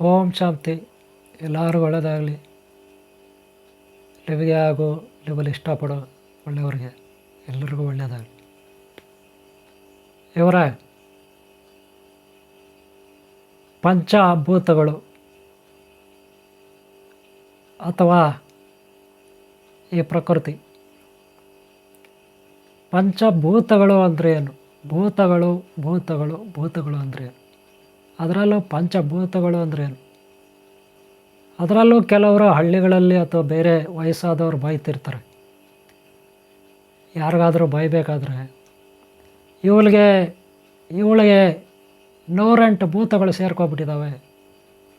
ಓಂ ಶಾಂತಿ. ಎಲ್ಲರಿಗೂ ಒಳ್ಳೆಯದಾಗಲಿ ಲಿವಿಗೆ ಆಗೋ ಲಿವಲ್ಲಿ ಇಷ್ಟಪಡೋ ಒಳ್ಳೆಯವ್ರಿಗೆ ಎಲ್ಲರಿಗೂ ಒಳ್ಳೆಯದಾಗಲಿ ಇವರ, ಪಂಚಭೂತಗಳು ಅಥವಾ ಈ ಪ್ರಕೃತಿ. ಪಂಚಭೂತಗಳು ಅಂದರೆ ಏನು? ಭೂತಗಳು ಭೂತಗಳು ಭೂತಗಳು ಅಂದರೆ ಏನು? ಅದರಲ್ಲೂ ಪಂಚಭೂತಗಳು ಅಂದರೆ ಏನು? ಅದರಲ್ಲೂ ಕೆಲವರು ಹಳ್ಳಿಗಳಲ್ಲಿ ಅಥವಾ ಬೇರೆ ವಯಸ್ಸಾದವರು ಬೈತಿರ್ತಾರೆ. ಯಾರಿಗಾದರೂ ಬೈಬೇಕಾದ್ರೆ ಇವಳಿಗೆ ಇವಳಿಗೆ ನೂರೆಂಟು ಭೂತಗಳು ಸೇರ್ಕೊಬಿಟ್ಟಿದ್ದಾವೆ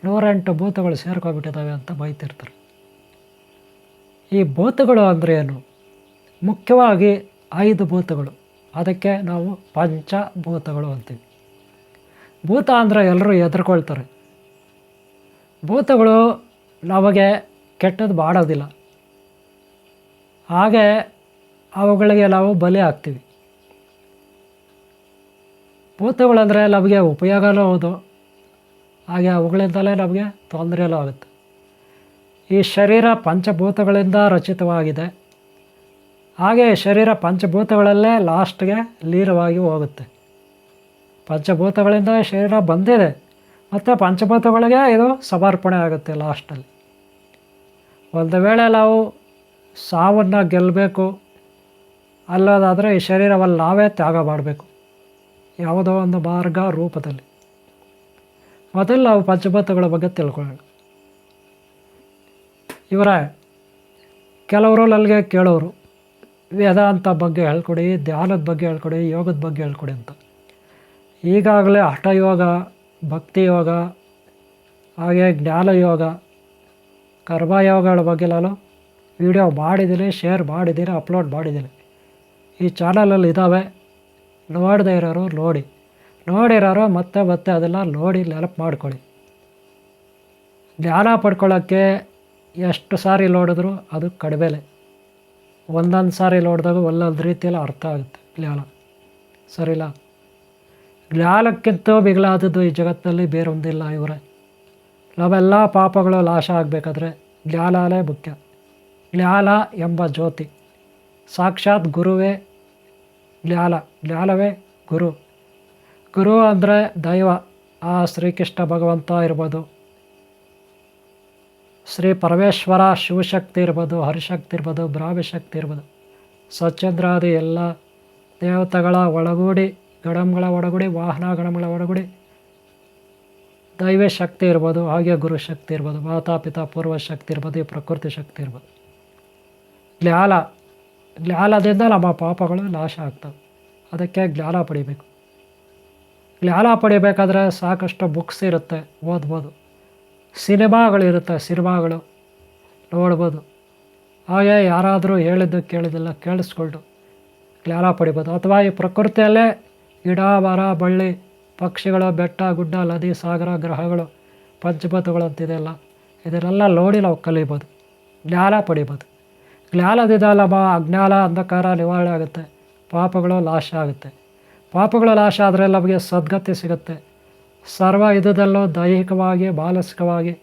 ನೂರೆಂಟು ಭೂತಗಳು ಸೇರ್ಕೊಬಿಟ್ಟಿದ್ದಾವೆ ಅಂತ ಬೈತಿರ್ತಾರೆ. ಈ ಭೂತಗಳು ಅಂದರೆ ಏನು? ಮುಖ್ಯವಾಗಿ ಐದು ಭೂತಗಳು. ಅದಕ್ಕೆ ನಾವು ಪಂಚಭೂತಗಳು ಅಂತೀವಿ. ಭೂತ ಅಂದರೆ ಎಲ್ಲರೂ ಹೆದರ್ಕೊಳ್ತಾರೆ. ಭೂತಗಳು ನಮಗೆ ಕೆಟ್ಟದ್ದು ಮಾಡೋದಿಲ್ಲ. ಹಾಗೆ ಅವುಗಳಿಗೆ ನಾವು ಬಲಿ ಆಗ್ತೀವಿ ಭೂತಗಳಂದರೆ ನಮಗೆ ಉಪಯೋಗನೂ ಹೌದು. ಹಾಗೆ ಅವುಗಳಿಂದಲೇ ನಮಗೆ ತೊಂದರೆಯಲ್ಲೂ ಆಗುತ್ತೆ. ಈ ಶರೀರ ಪಂಚಭೂತಗಳಿಂದ ರಚಿತವಾಗಿದೆ. ಹಾಗೆ ಶರೀರ ಪಂಚಭೂತಗಳಲ್ಲೇ ಲಾಸ್ಟ್ಗೆ ಲೀನವಾಗಿ ಹೋಗುತ್ತೆ. ಪಂಚಭೂತಗಳಿಂದ ಶರೀರ ಬಂದಿದೆ, ಮತ್ತು ಪಂಚಭೂತಗಳಿಗೆ ಇದು ಸಮರ್ಪಣೆ ಆಗುತ್ತೆ ಲಾಸ್ಟಲ್ಲಿ ಒಂದು ವೇಳೆ ನಾವು ಸಾವನ್ನು ಗೆಲ್ಲಬೇಕು ಅಲ್ಲೋದಾದರೆ ಈ ಶರೀರವನ್ನು ನಾವೇ ತ್ಯಾಗ ಮಾಡಬೇಕು, ಯಾವುದೋ ಒಂದು ಮಾರ್ಗ ರೂಪದಲ್ಲಿ. ಮೊದಲು ನಾವು ಪಂಚಭೂತಗಳ ಬಗ್ಗೆ ತಿಳ್ಕೊಳ್ಳೋಣ. ಇವರ, ಕೆಲವರು ನನಗೆ ಕೇಳೋರು ವೇದಾಂತ ಬಗ್ಗೆ ಹೇಳ್ಕೊಡಿ, ಧ್ಯಾನದ ಬಗ್ಗೆ ಹೇಳ್ಕೊಡಿ, ಯೋಗದ ಬಗ್ಗೆ ಹೇಳ್ಕೊಡಿ ಅಂತ. ಈಗಾಗಲೇ ಹಠಯೋಗ ಭಕ್ತಿ ಯೋಗ ಹಾಗೆ ಜ್ಞಾನಯೋಗ, ಕರ್ಮಯೋಗಗಳ ಬಗ್ಗೆ ನಾನು ವಿಡಿಯೋ ಮಾಡಿದ್ದೀನಿ ಶೇರ್ ಮಾಡಿದ್ದೀನಿ ಅಪ್ಲೋಡ್ ಮಾಡಿದ್ದೀನಿ. ಈ ಚಾನಲಲ್ಲಿ ಇದ್ದಾವೆ. ನೋಡದೆ ಇರೋರು ನೋಡಿ. ನೋಡಿರೋರು ಮತ್ತೆ ಮತ್ತೆ ಅದೆಲ್ಲ ನೋಡಿ ನೆನಪು ಮಾಡ್ಕೊಳ್ಳಿ. ಜ್ಞಾನ ಪಡ್ಕೊಳ್ಳೋಕ್ಕೆ ಎಷ್ಟು ಸಾರಿ ನೋಡಿದ್ರು ಅದು ಕಡಿಮೆಲೆ ಒಂದೊಂದು ಸಾರಿ ನೋಡಿದಾಗ ಒಂದೊಂದು ರೀತಿಯಲ್ಲಿ ಅರ್ಥ ಆಗುತ್ತೆ. ಜ್ಞಾನ ಸರಿಲ್ಲ ಜ್ಞಾನಕ್ಕಿಂತ ಮಿಗಿಲಾದದ್ದು ಈ ಜಗತ್ತಿನಲ್ಲಿ ಬೇರೊಂದಿಲ್ಲ ಇವರೇ. ನಾವೆಲ್ಲ ಪಾಪಗಳು ನಾಶ ಆಗಬೇಕಾದ್ರೆ ಜ್ಞಾನನೇ ಮುಖ್ಯ. ಜ್ಞಾನ ಎಂಬ ಜ್ಯೋತಿ. ಸಾಕ್ಷಾತ್ ಗುರುವೇ ಜ್ಞಾನ. ಜ್ಞಾನವೇ ಗುರು. ಗುರು ಅಂದರೆ ದೈವ. ಆ ಶ್ರೀಕೃಷ್ಣ ಭಗವಂತ ಇರ್ಬೋದು. ಶ್ರೀ ಪರಮೇಶ್ವರ ಶಿವಶಕ್ತಿ ಇರ್ಬೋದು, ಹರಿಶಕ್ತಿ ಇರ್ಬೋದು, ಬ್ರಾಹ್ಮಶಕ್ತಿ ಇರ್ಬೋದು. ಸ್ವಚ್ಛಂದ್ರಾದಿ ಎಲ್ಲ ದೇವತೆಗಳ ಒಳಗೂಡಿ ಗಣಗಳ ಒಳಗಡೆ ವಾಹನ ಗಣಗಳ ಒಡಗೂಡಿ. ದೈವ ಶಕ್ತಿ ಇರ್ಬೋದು, ಹಾಗೆ ಗುರು ಶಕ್ತಿ ಇರ್ಬೋದು ಮಾತಾಪಿತಾ ಪೂರ್ವ ಶಕ್ತಿ ಇರ್ಬೋದು, ಈ ಪ್ರಕೃತಿ ಶಕ್ತಿ ಇರ್ಬೋದು. ಜ್ಞಾನ, ಜ್ಞಾನದಿಂದ ನಮ್ಮ ಪಾಪಗಳು ನಾಶ ಆಗ್ತವೆ. ಅದಕ್ಕೆ ಜ್ಞಾನ ಪಡಿಬೇಕು. ಜ್ಞಾನ ಪಡಿಬೇಕಾದ್ರೆ ಸಾಕಷ್ಟು ಬುಕ್ಸ್ ಇರುತ್ತೆ, ಓದ್ಬೋದು. ಸಿನಿಮಾಗಳಿರುತ್ತೆ ಸಿನಿಮಾಗಳು ನೋಡ್ಬೋದು. ಹಾಗೆ ಯಾರಾದರೂ ಹೇಳಿದ್ದು ಕೇಳಿದ್ದೆಲ್ಲ ಕೇಳಿಸ್ಕೊಂಡು ಜ್ಞಾನ ಪಡಿಬೋದು. ಅಥವಾ ಈ ಪ್ರಕೃತಿಯಲ್ಲೇ ಗಿಡ ಮರ ಬಳ್ಳಿ, ಪಕ್ಷಿಗಳ, ಬೆಟ್ಟ, ಗುಡ್ಡ, ನದಿ, ಸಾಗರ, ಗ್ರಹಗಳು ಪಂಚಭೂತಗಳು ಅಂತಿದೆಯಲ್ಲ ಇದನ್ನೆಲ್ಲ ನೋಡಿ ನಾವು ಕಲಿಬೋದು. ಜ್ಞಾನ ಪಡಿಬೋದು. ಜ್ಞಾನದಿಂದ ಬಾ ಅಜ್ಞಾನ, ಅಂಧಕಾರ, ನಿವಾರಣೆ ಆಗುತ್ತೆ. ಪಾಪಗಳು ನಾಶ ಆಗುತ್ತೆ. ಪಾಪಗಳು ನಾಶ ಆದರೆ ನಮಗೆ ಸದ್ಗತಿ ಸಿಗುತ್ತೆ. ಸರ್ವ ಇದರಲ್ಲೂ ದೈಹಿಕವಾಗಿ, ಮಾನಸಿಕವಾಗಿ,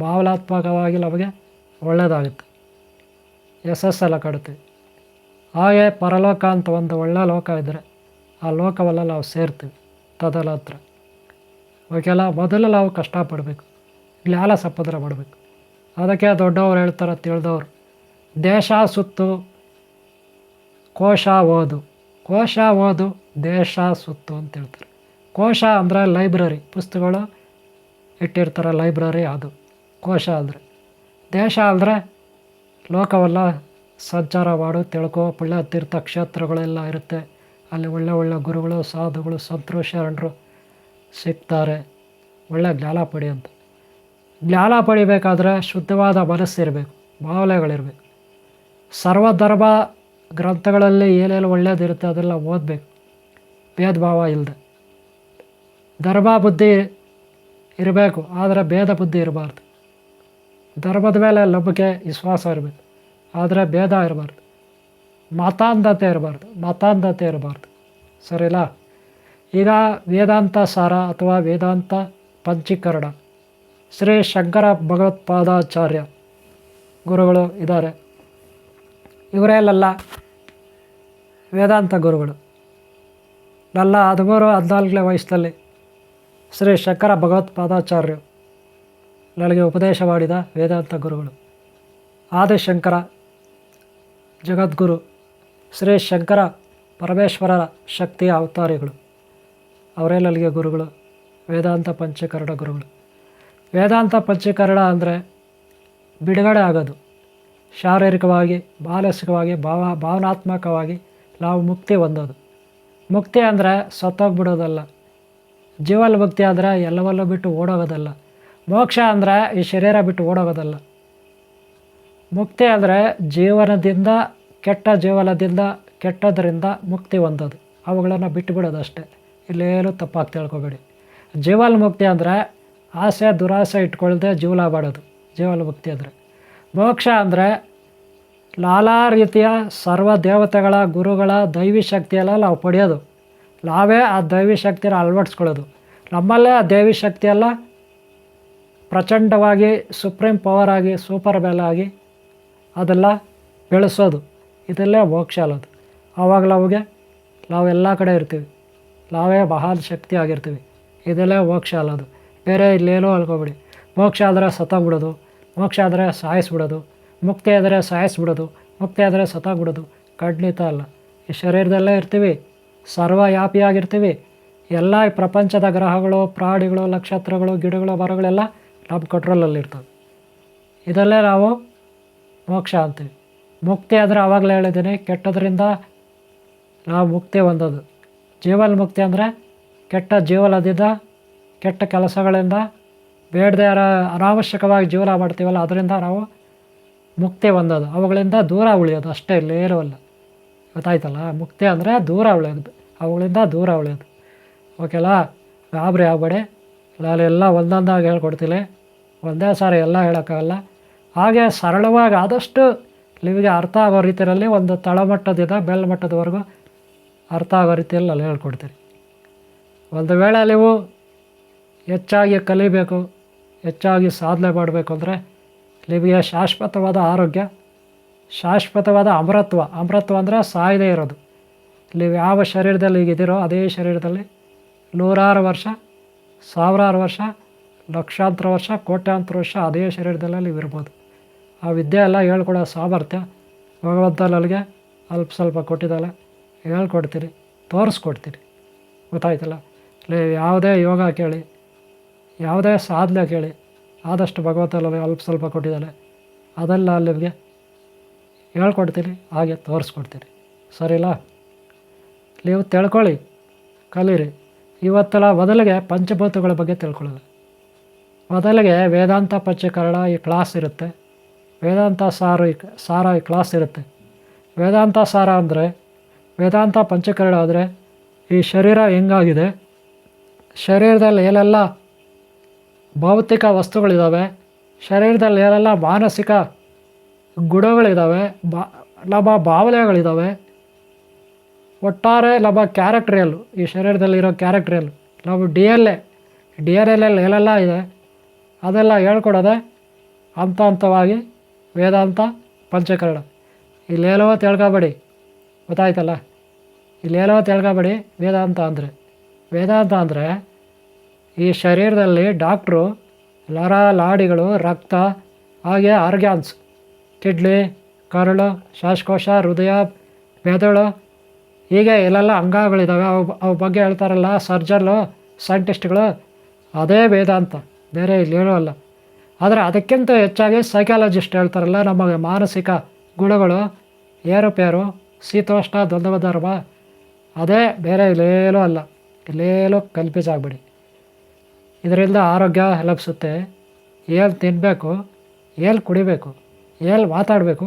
ಭಾವನಾತ್ಮಕವಾಗಿ ನಮಗೆ ಒಳ್ಳೆಯದಾಗುತ್ತೆ. ಯಶಸ್ಸೆಲ್ಲ ಕಡುತ್ತೆ. ಹಾಗೆ ಪರಲೋಕ ಅಂತ ಒಂದು ಒಳ್ಳೆಯ ಲೋಕ ಇದ್ದರೆ ಆ ಲೋಕವೆಲ್ಲ ನಾವು ಸೇರ್ತೀವಿ ತದನಂತರ ಅವಕ್ಕೆಲ್ಲ ಮೊದಲು ನಾವು ಕಷ್ಟಪಡಬೇಕು ಜ್ಞಾನ ಸಪದ್ರ ಮಾಡಬೇಕು. ಅದಕ್ಕೆ ದೊಡ್ಡವ್ರು ಹೇಳ್ತಾರೆ ತಿಳಿದವರು ದೇಶ ಸುತ್ತು, ಕೋಶ ಓದು. ಕೋಶ ಓದು, ದೇಶ ಸುತ್ತು ಅಂತ ಹೇಳ್ತಾರೆ. ಕೋಶ ಅಂದರೆ ಲೈಬ್ರರಿ, ಪುಸ್ತಕಗಳು ಇಟ್ಟಿರ್ತಾರೆ ಲೈಬ್ರರಿ ಅದು, ಕೋಶ ಅಂದರೆ. ದೇಶ ಅಂದರೆ ಲೋಕವೆಲ್ಲ, ಸಂಚಾರ ಮಾಡು, ತಿಳ್ಕೋ ಪುಳ್ಳ ತೀರ್ಥ ಕ್ಷೇತ್ರಗಳೆಲ್ಲ ಇರುತ್ತೆ. ಅಲ್ಲಿ ಒಳ್ಳೆ ಒಳ್ಳೆ ಗುರುಗಳು, ಸಾಧುಗಳು ಸಂತರು ಶರಣರು ಸಿಗ್ತಾರೆ. ಒಳ್ಳೆ ಜ್ಞಾನ ಪಡಿ ಅಂತ. ಜ್ಞಾನ ಪಡಿಬೇಕಾದ್ರೆ ಶುದ್ಧವಾದ ಮನಸ್ಸಿರಬೇಕು ಭಾವನೆಗಳಿರಬೇಕು. ಸರ್ವಧರ್ಮ ಗ್ರಂಥಗಳಲ್ಲಿ ಏನೇನು ಒಳ್ಳೇದಿರುತ್ತೆ ಅದೆಲ್ಲ ಓದಬೇಕು. ಭೇದ ಭಾವ ಇಲ್ಲದೆ ಧರ್ಮ ಬುದ್ಧಿ ಇರಬೇಕು, ಆದರೆ ಭೇದ ಬುದ್ಧಿ ಇರಬಾರ್ದು. ಧರ್ಮದ ಮೇಲೆ ನಂಬಿಕೆ, ವಿಶ್ವಾಸ ಇರಬೇಕು, ಆದರೆ ಭೇದ ಇರಬಾರ್ದು. ಮತಾಂಧತೆ ಇರಬಾರ್ದು ಮತಾಂಧತೆ ಇರಬಾರ್ದು. ಸರಿಲ್ಲ ಈಗ ವೇದಾಂತ ಸಾರ ಅಥವಾ ವೇದಾಂತ ಪಂಚೀಕರಣ. ಶ್ರೀ ಶಂಕರ ಭಗವತ್ಪಾದಾಚಾರ್ಯ ಗುರುಗಳು ಇದ್ದಾರೆ. ಇವರೇಲ್ಲ ವೇದಾಂತ ಗುರುಗಳು. ನನ್ನ ಹದಿಮೂರು ಹದಿನಾಲ್ಕನೇ ವಯಸ್ಸಲ್ಲಿ ಶ್ರೀ ಶಂಕರ ಭಗವತ್ಪಾದಾಚಾರ್ಯರು ನನಗೆ ಉಪದೇಶ ಮಾಡಿದ ವೇದಾಂತ ಗುರುಗಳು. ಆದಿಶಂಕರ ಜಗದ್ಗುರು ಶ್ರೀ ಶಂಕರ ಪರಮೇಶ್ವರರ ಶಕ್ತಿಯ ಅವತಾರಿಗಳು. ಅವರೇ ಗುರುಗಳು, ವೇದಾಂತ ಪಂಚಕರಣ ಗುರುಗಳು. ವೇದಾಂತ ಪಂಚೀಕರಣ ಅಂದರೆ ಬಿಡುಗಡೆ ಆಗೋದು. ಶಾರೀರಿಕವಾಗಿ, ಮಾನಸಿಕವಾಗಿ, ಭಾವ, ಭಾವನಾತ್ಮಕವಾಗಿ ನಾವು ಮುಕ್ತಿ ಹೊಂದೋದು. ಮುಕ್ತಿ ಅಂದರೆ ಸತ್ತೋಗ್ಬಿಡೋದಲ್ಲ. ಜೀವಲ್ ಮುಕ್ತಿ ಆದರೆ ಎಲ್ಲವಲ್ಲೂ ಬಿಟ್ಟು ಓಡೋಗೋದಲ್ಲ. ಮೋಕ್ಷ ಅಂದರೆ ಈ ಶರೀರ ಬಿಟ್ಟು ಓಡೋಗೋದಲ್ಲ. ಮುಕ್ತಿ ಅಂದರೆ ಜೀವನದಿಂದ ಕೆಟ್ಟ ಜೀವನದಿಂದ, ಕೆಟ್ಟದರಿಂದ ಮುಕ್ತಿ ಹೊಂದೋದು. ಅವುಗಳನ್ನು ಬಿಟ್ಟು ಬಿಡೋದು ಅಷ್ಟೇ ಇಲ್ಲೇನು ತಪ್ಪಾಗಿ ತಿಳ್ಕೊಬೇಡಿ. ಜೀವಲ್ ಮುಕ್ತಿ ಅಂದರೆ ಆಸೆ, ದುರಾಸೆ ಇಟ್ಕೊಳ್ದೆ ಜೀವನ ಮಾಡೋದು. ಜೀವಲ್ ಮುಕ್ತಿ ಅಂದರೆ ಮೋಕ್ಷ ಅಂದರೆ ನಾನಾ ರೀತಿಯ ಸರ್ವ ದೇವತೆಗಳ, ಗುರುಗಳ ದೈವಿ ಶಕ್ತಿಯೆಲ್ಲ ನಾವು ಪಡೆಯೋದು. ನಾವೇ ಆ ದೈವಿ ಶಕ್ತಿನ ಅಳವಡಿಸ್ಕೊಳ್ಳೋದು. ನಮ್ಮಲ್ಲೇ ಆ ದೈವಿ ಶಕ್ತಿಯೆಲ್ಲ ಪ್ರಚಂಡವಾಗಿ, ಸುಪ್ರೀಂ ಪವರ್ ಆಗಿ, ಸೂಪರ್ ಬೆಲ್ ಆಗಿ ಅದೆಲ್ಲ ಬೆಳೆಸೋದು. ಇದೆಲ್ಲೇ ಮೋಕ್ಷ ಅಲ್ಲೋದು ಆವಾಗ ನಮಗೆ ಎಲ್ಲ ಕಡೆ ಇರ್ತೀವಿ. ನಾವೇ ಮಹಾನ್ ಶಕ್ತಿ ಆಗಿರ್ತೀವಿ. ಇದೆಲ್ಲೇ ಮೋಕ್ಷ ಅಲ್ಲೋದು ಬೇರೆ ಇಲ್ಲೇನೋ ಅನ್ಕೊಬಿಡಿ. ಮೋಕ್ಷ ಆದರೆ ಸತ್ತೋಗ್ಬಿಡೋದು ಮೋಕ್ಷ ಆದರೆ ಸಾಯಿಸ್ಬಿಡೋದು. ಮುಕ್ತಿ ಆದರೆ ಸಾಯಿಸ್ಬಿಡೋದು. ಮುಕ್ತಿ ಆದರೆ ಸತ್ತಾಗ್ಬಿಡೋದು ಖಂಡಿತ ಅಲ್ಲ. ಈ ಶರೀರದಲ್ಲೇ ಇರ್ತೀವಿ. ಸರ್ವವ್ಯಾಪಿಯಾಗಿರ್ತೀವಿ ಎಲ್ಲ ಪ್ರಪಂಚದ ಗ್ರಹಗಳು, ಪ್ರಾಣಿಗಳು, ನಕ್ಷತ್ರಗಳು, ಗಿಡಗಳು, ಮರಗಳೆಲ್ಲ ನಮ್ಮ ಕಂಟ್ರೋಲಲ್ಲಿರ್ತವೆ ಇದಲ್ಲೇ ನಾವು ಮೋಕ್ಷ ಅಂತೀವಿ. ಮುಕ್ತಿ ಅಂದರೆ ಆವಾಗಲೇ ಹೇಳಿದ್ದೀನಿ, ಕೆಟ್ಟದ್ರಿಂದ ನಾವು ಮುಕ್ತಿ ಹೊಂದೋದು. ಜೀವನ ಮುಕ್ತಿ ಅಂದರೆ ಕೆಟ್ಟ ಜೀವನದಿಂದ ಕೆಟ್ಟ ಕೆಲಸಗಳಿಂದ, ಬೇಡದೆ ಅನಾವಶ್ಯಕವಾಗಿ ಜೀವನ ಮಾಡ್ತೀವಲ್ಲ, ಅದರಿಂದ ನಾವು ಮುಕ್ತಿ ಹೊಂದೋದು. ಅವುಗಳಿಂದ ದೂರ ಉಳಿಯೋದು, ಅಷ್ಟೇ ಇಲ್ಲೇರುವಲ್ಲ ಗೊತ್ತಾಯ್ತಲ್ಲ? ಮುಕ್ತಿ ಅಂದರೆ ದೂರ ಉಳಿಯೋದು, ಅವುಗಳಿಂದ ದೂರ ಉಳಿಯೋದು. ಓಕೆಲ್ಲ ಗಾಬರಿ ಆಗಬೇಡಿ. ನಾನೆಲ್ಲ ಒಂದೊಂದಾಗಿ ಹೇಳ್ಕೊಡ್ತೀನಿ. ಒಂದೇ ಸಾರಿ ಎಲ್ಲ ಹೇಳೋಕ್ಕಾಗಲ್ಲ. ಹಾಗೆ ಸರಳವಾಗಿ ಆದಷ್ಟು ನಿಮಗೆ ಅರ್ಥ ಆಗೋ ರೀತಿಯಲ್ಲಿ ಒಂದು ತಳಮಟ್ಟದಿಂದ ಮೇಲ್ಮಟ್ಟದವರೆಗೂ ಅರ್ಥ ಆಗೋ ರೀತಿಯಲ್ಲಿ ನಾನು ಹೇಳ್ಕೊಡ್ತೀನಿ ಒಂದು ವೇಳೆ ನೀವು ಹೆಚ್ಚಾಗಿ ಕಲಿಬೇಕು, ಹೆಚ್ಚಾಗಿ ಸಾಧನೆ ಮಾಡಬೇಕು ಅಂದರೆ ನಿಮಗೆ ಶಾಶ್ವತವಾದ ಆರೋಗ್ಯ, ಶಾಶ್ವತವಾದ ಅಮರತ್ವ ಅಮೃತ್ವ ಅಂದರೆ ಸಾಯದೇ ಇರೋದು. ನೀವು ಯಾವ ಶರೀರದಲ್ಲಿ ಈಗಿದ್ದೀರೋ ಅದೇ ಶರೀರದಲ್ಲಿ ನೂರಾರು ವರ್ಷ, ಸಾವಿರಾರು ವರ್ಷ, ಲಕ್ಷಾಂತರ ವರ್ಷ, ಕೋಟ್ಯಾಂತರ ವರ್ಷ ಅದೇ ಶರೀರದಲ್ಲಿ ನೀವು ಇರ್ಬೋದು. ಆ ವಿದ್ಯೆ ಎಲ್ಲ ಹೇಳ್ಕೊಡೋ ಸಾಮರ್ಥ್ಯ ಭಗವಂತ ನನಗೆ ಅಲ್ಪ ಸ್ವಲ್ಪ ಕೊಟ್ಟಿದ್ದಲ್ಲ ಹೇಳ್ಕೊಡ್ತೀರಿ, ತೋರಿಸ್ಕೊಡ್ತೀರಿ. ಗೊತ್ತಾಯ್ತಲ್ಲ? ಲೇ, ಯಾವುದೇ ಯೋಗ ಕೇಳಿ, ಯಾವುದೇ ಸಾಧನೆ ಕೇಳಿ, ಆದಷ್ಟು ಭಗವಂತ ನನಗೆ ಅಲ್ಪ ಸ್ವಲ್ಪ ಕೊಟ್ಟಿದ್ದಾಳೆ. ಅದೆಲ್ಲ ಅಲ್ಲಿಗೆ ಹೇಳ್ಕೊಡ್ತೀನಿ ಹಾಗೆ ತೋರಿಸ್ಕೊಡ್ತೀನಿ ಸರಿಲ್ಲ ನೀವು ತಿಳ್ಕೊಳ್ಳಿ, ಕಲೀರಿ. ಇವತ್ತೆಲ್ಲ ಮೊದಲಿಗೆ ಪಂಚಭೂತಗಳ ಬಗ್ಗೆ ತಿಳ್ಕೊಳ್ಳೋದು. ಮೊದಲಿಗೆ ವೇದಾಂತ ಪಂಚಕರಣ ಈ ಕ್ಲಾಸ್ ಇರುತ್ತೆ. ವೇದಾಂತ ಸಾರ ಸಾರ ಕ್ಲಾಸ್ ಇರುತ್ತೆ. ವೇದಾಂತ ಸಾರ ಅಂದರೆ ವೇದಾಂತ ಪಂಚಕರಣ ಆದರೆ ಈ ಶರೀರ ಹೆಂಗಾಗಿದೆ? ಶರೀರದಲ್ಲಿ ಏನೆಲ್ಲ ಭೌತಿಕ ವಸ್ತುಗಳಿದ್ದಾವೆ ಶರೀರದಲ್ಲಿ ಏನೆಲ್ಲ ಮಾನಸಿಕ ಗುಣಗಳಿದ್ದಾವೆ ಬಾ ನಮ್ಮ ಭಾವನೆಗಳಿದ್ದಾವೆ ಒಟ್ಟಾರೆ ನಮ್ಮ ಕ್ಯಾರೆಕ್ಟ್ರಿಯಲ್ಲು ಈ ಶರೀರದಲ್ಲಿರೋ ಕ್ಯಾರೆಕ್ಟ್ರಿಯಲ್ಲು ನಾವು D L A D L L ಏನೆಲ್ಲ ಇದೆ? ಅದೆಲ್ಲ ಹೇಳ್ಕೊಡೋದೆ ಹಂತ ಹಂತವಾಗಿ ವೇದಾಂತ, ಪಂಚಕರಣ. ಇಲ್ಲೇನೋ ತಿಳ್ಕೊಬೇಡಿ ಗೊತ್ತಾಯ್ತಲ್ಲ? ಇಲ್ಲೇನೋ ತಿಳ್ಕೊಬೇಡಿ ವೇದಾಂತ ಅಂದರೆ. ವೇದಾಂತ ಅಂದರೆ ಈ ಶರೀರದಲ್ಲಿ ಡಾಕ್ಟ್ರು, ಲರ, ಲಾಡಿಗಳು, ರಕ್ತ, ಹಾಗೆ ಆರ್ಗ್ಯಾನ್ಸ್. ಕಿಡ್ಲಿ ಕರಳು, ಶ್ವಾಸಕೋಶ, ಹೃದಯ, ಮೆದುಳು, ಹೀಗೆ ಇಲ್ಲೆಲ್ಲ ಅಂಗಗಳಿದ್ದಾವೆ ಅವು ಅವು ಬಗ್ಗೆ ಹೇಳ್ತಾರಲ್ಲ, ಸರ್ಜನ್ನು, ಸೈಂಟಿಸ್ಟ್ಗಳು, ಅದೇ ವೇದಾಂತ. ಬೇರೆ ಇಲ್ಲೇನೂ ಅಲ್ಲ. ಆದರೆ ಅದಕ್ಕಿಂತ ಹೆಚ್ಚಾಗಿ ಸೈಕಾಲಜಿಸ್ಟ್ ಹೇಳ್ತಾರಲ್ಲ ನಮಗೆ ಮಾನಸಿಕ ಗುಣಗಳು, ಏರುಪೇರು, ಶೀತೋಷ್ಣ ದ್ವಂದ್ವ ಧರ್ಮ ಅದೇ ಬೇರೆ ಇಲ್ಲೇಲೂ ಅಲ್ಲ ಇಲ್ಲೇಲೂ ಕಲ್ಪಿಸಾಗ್ಬಿಡಿ. ಇದರಿಂದ ಆರೋಗ್ಯ ಲಭಿಸುತ್ತೆ. ಏನು ತಿನ್ನಬೇಕು ಏನು ಕುಡಿಬೇಕು ಎಲ್ಲಿ ಮಾತಾಡಬೇಕು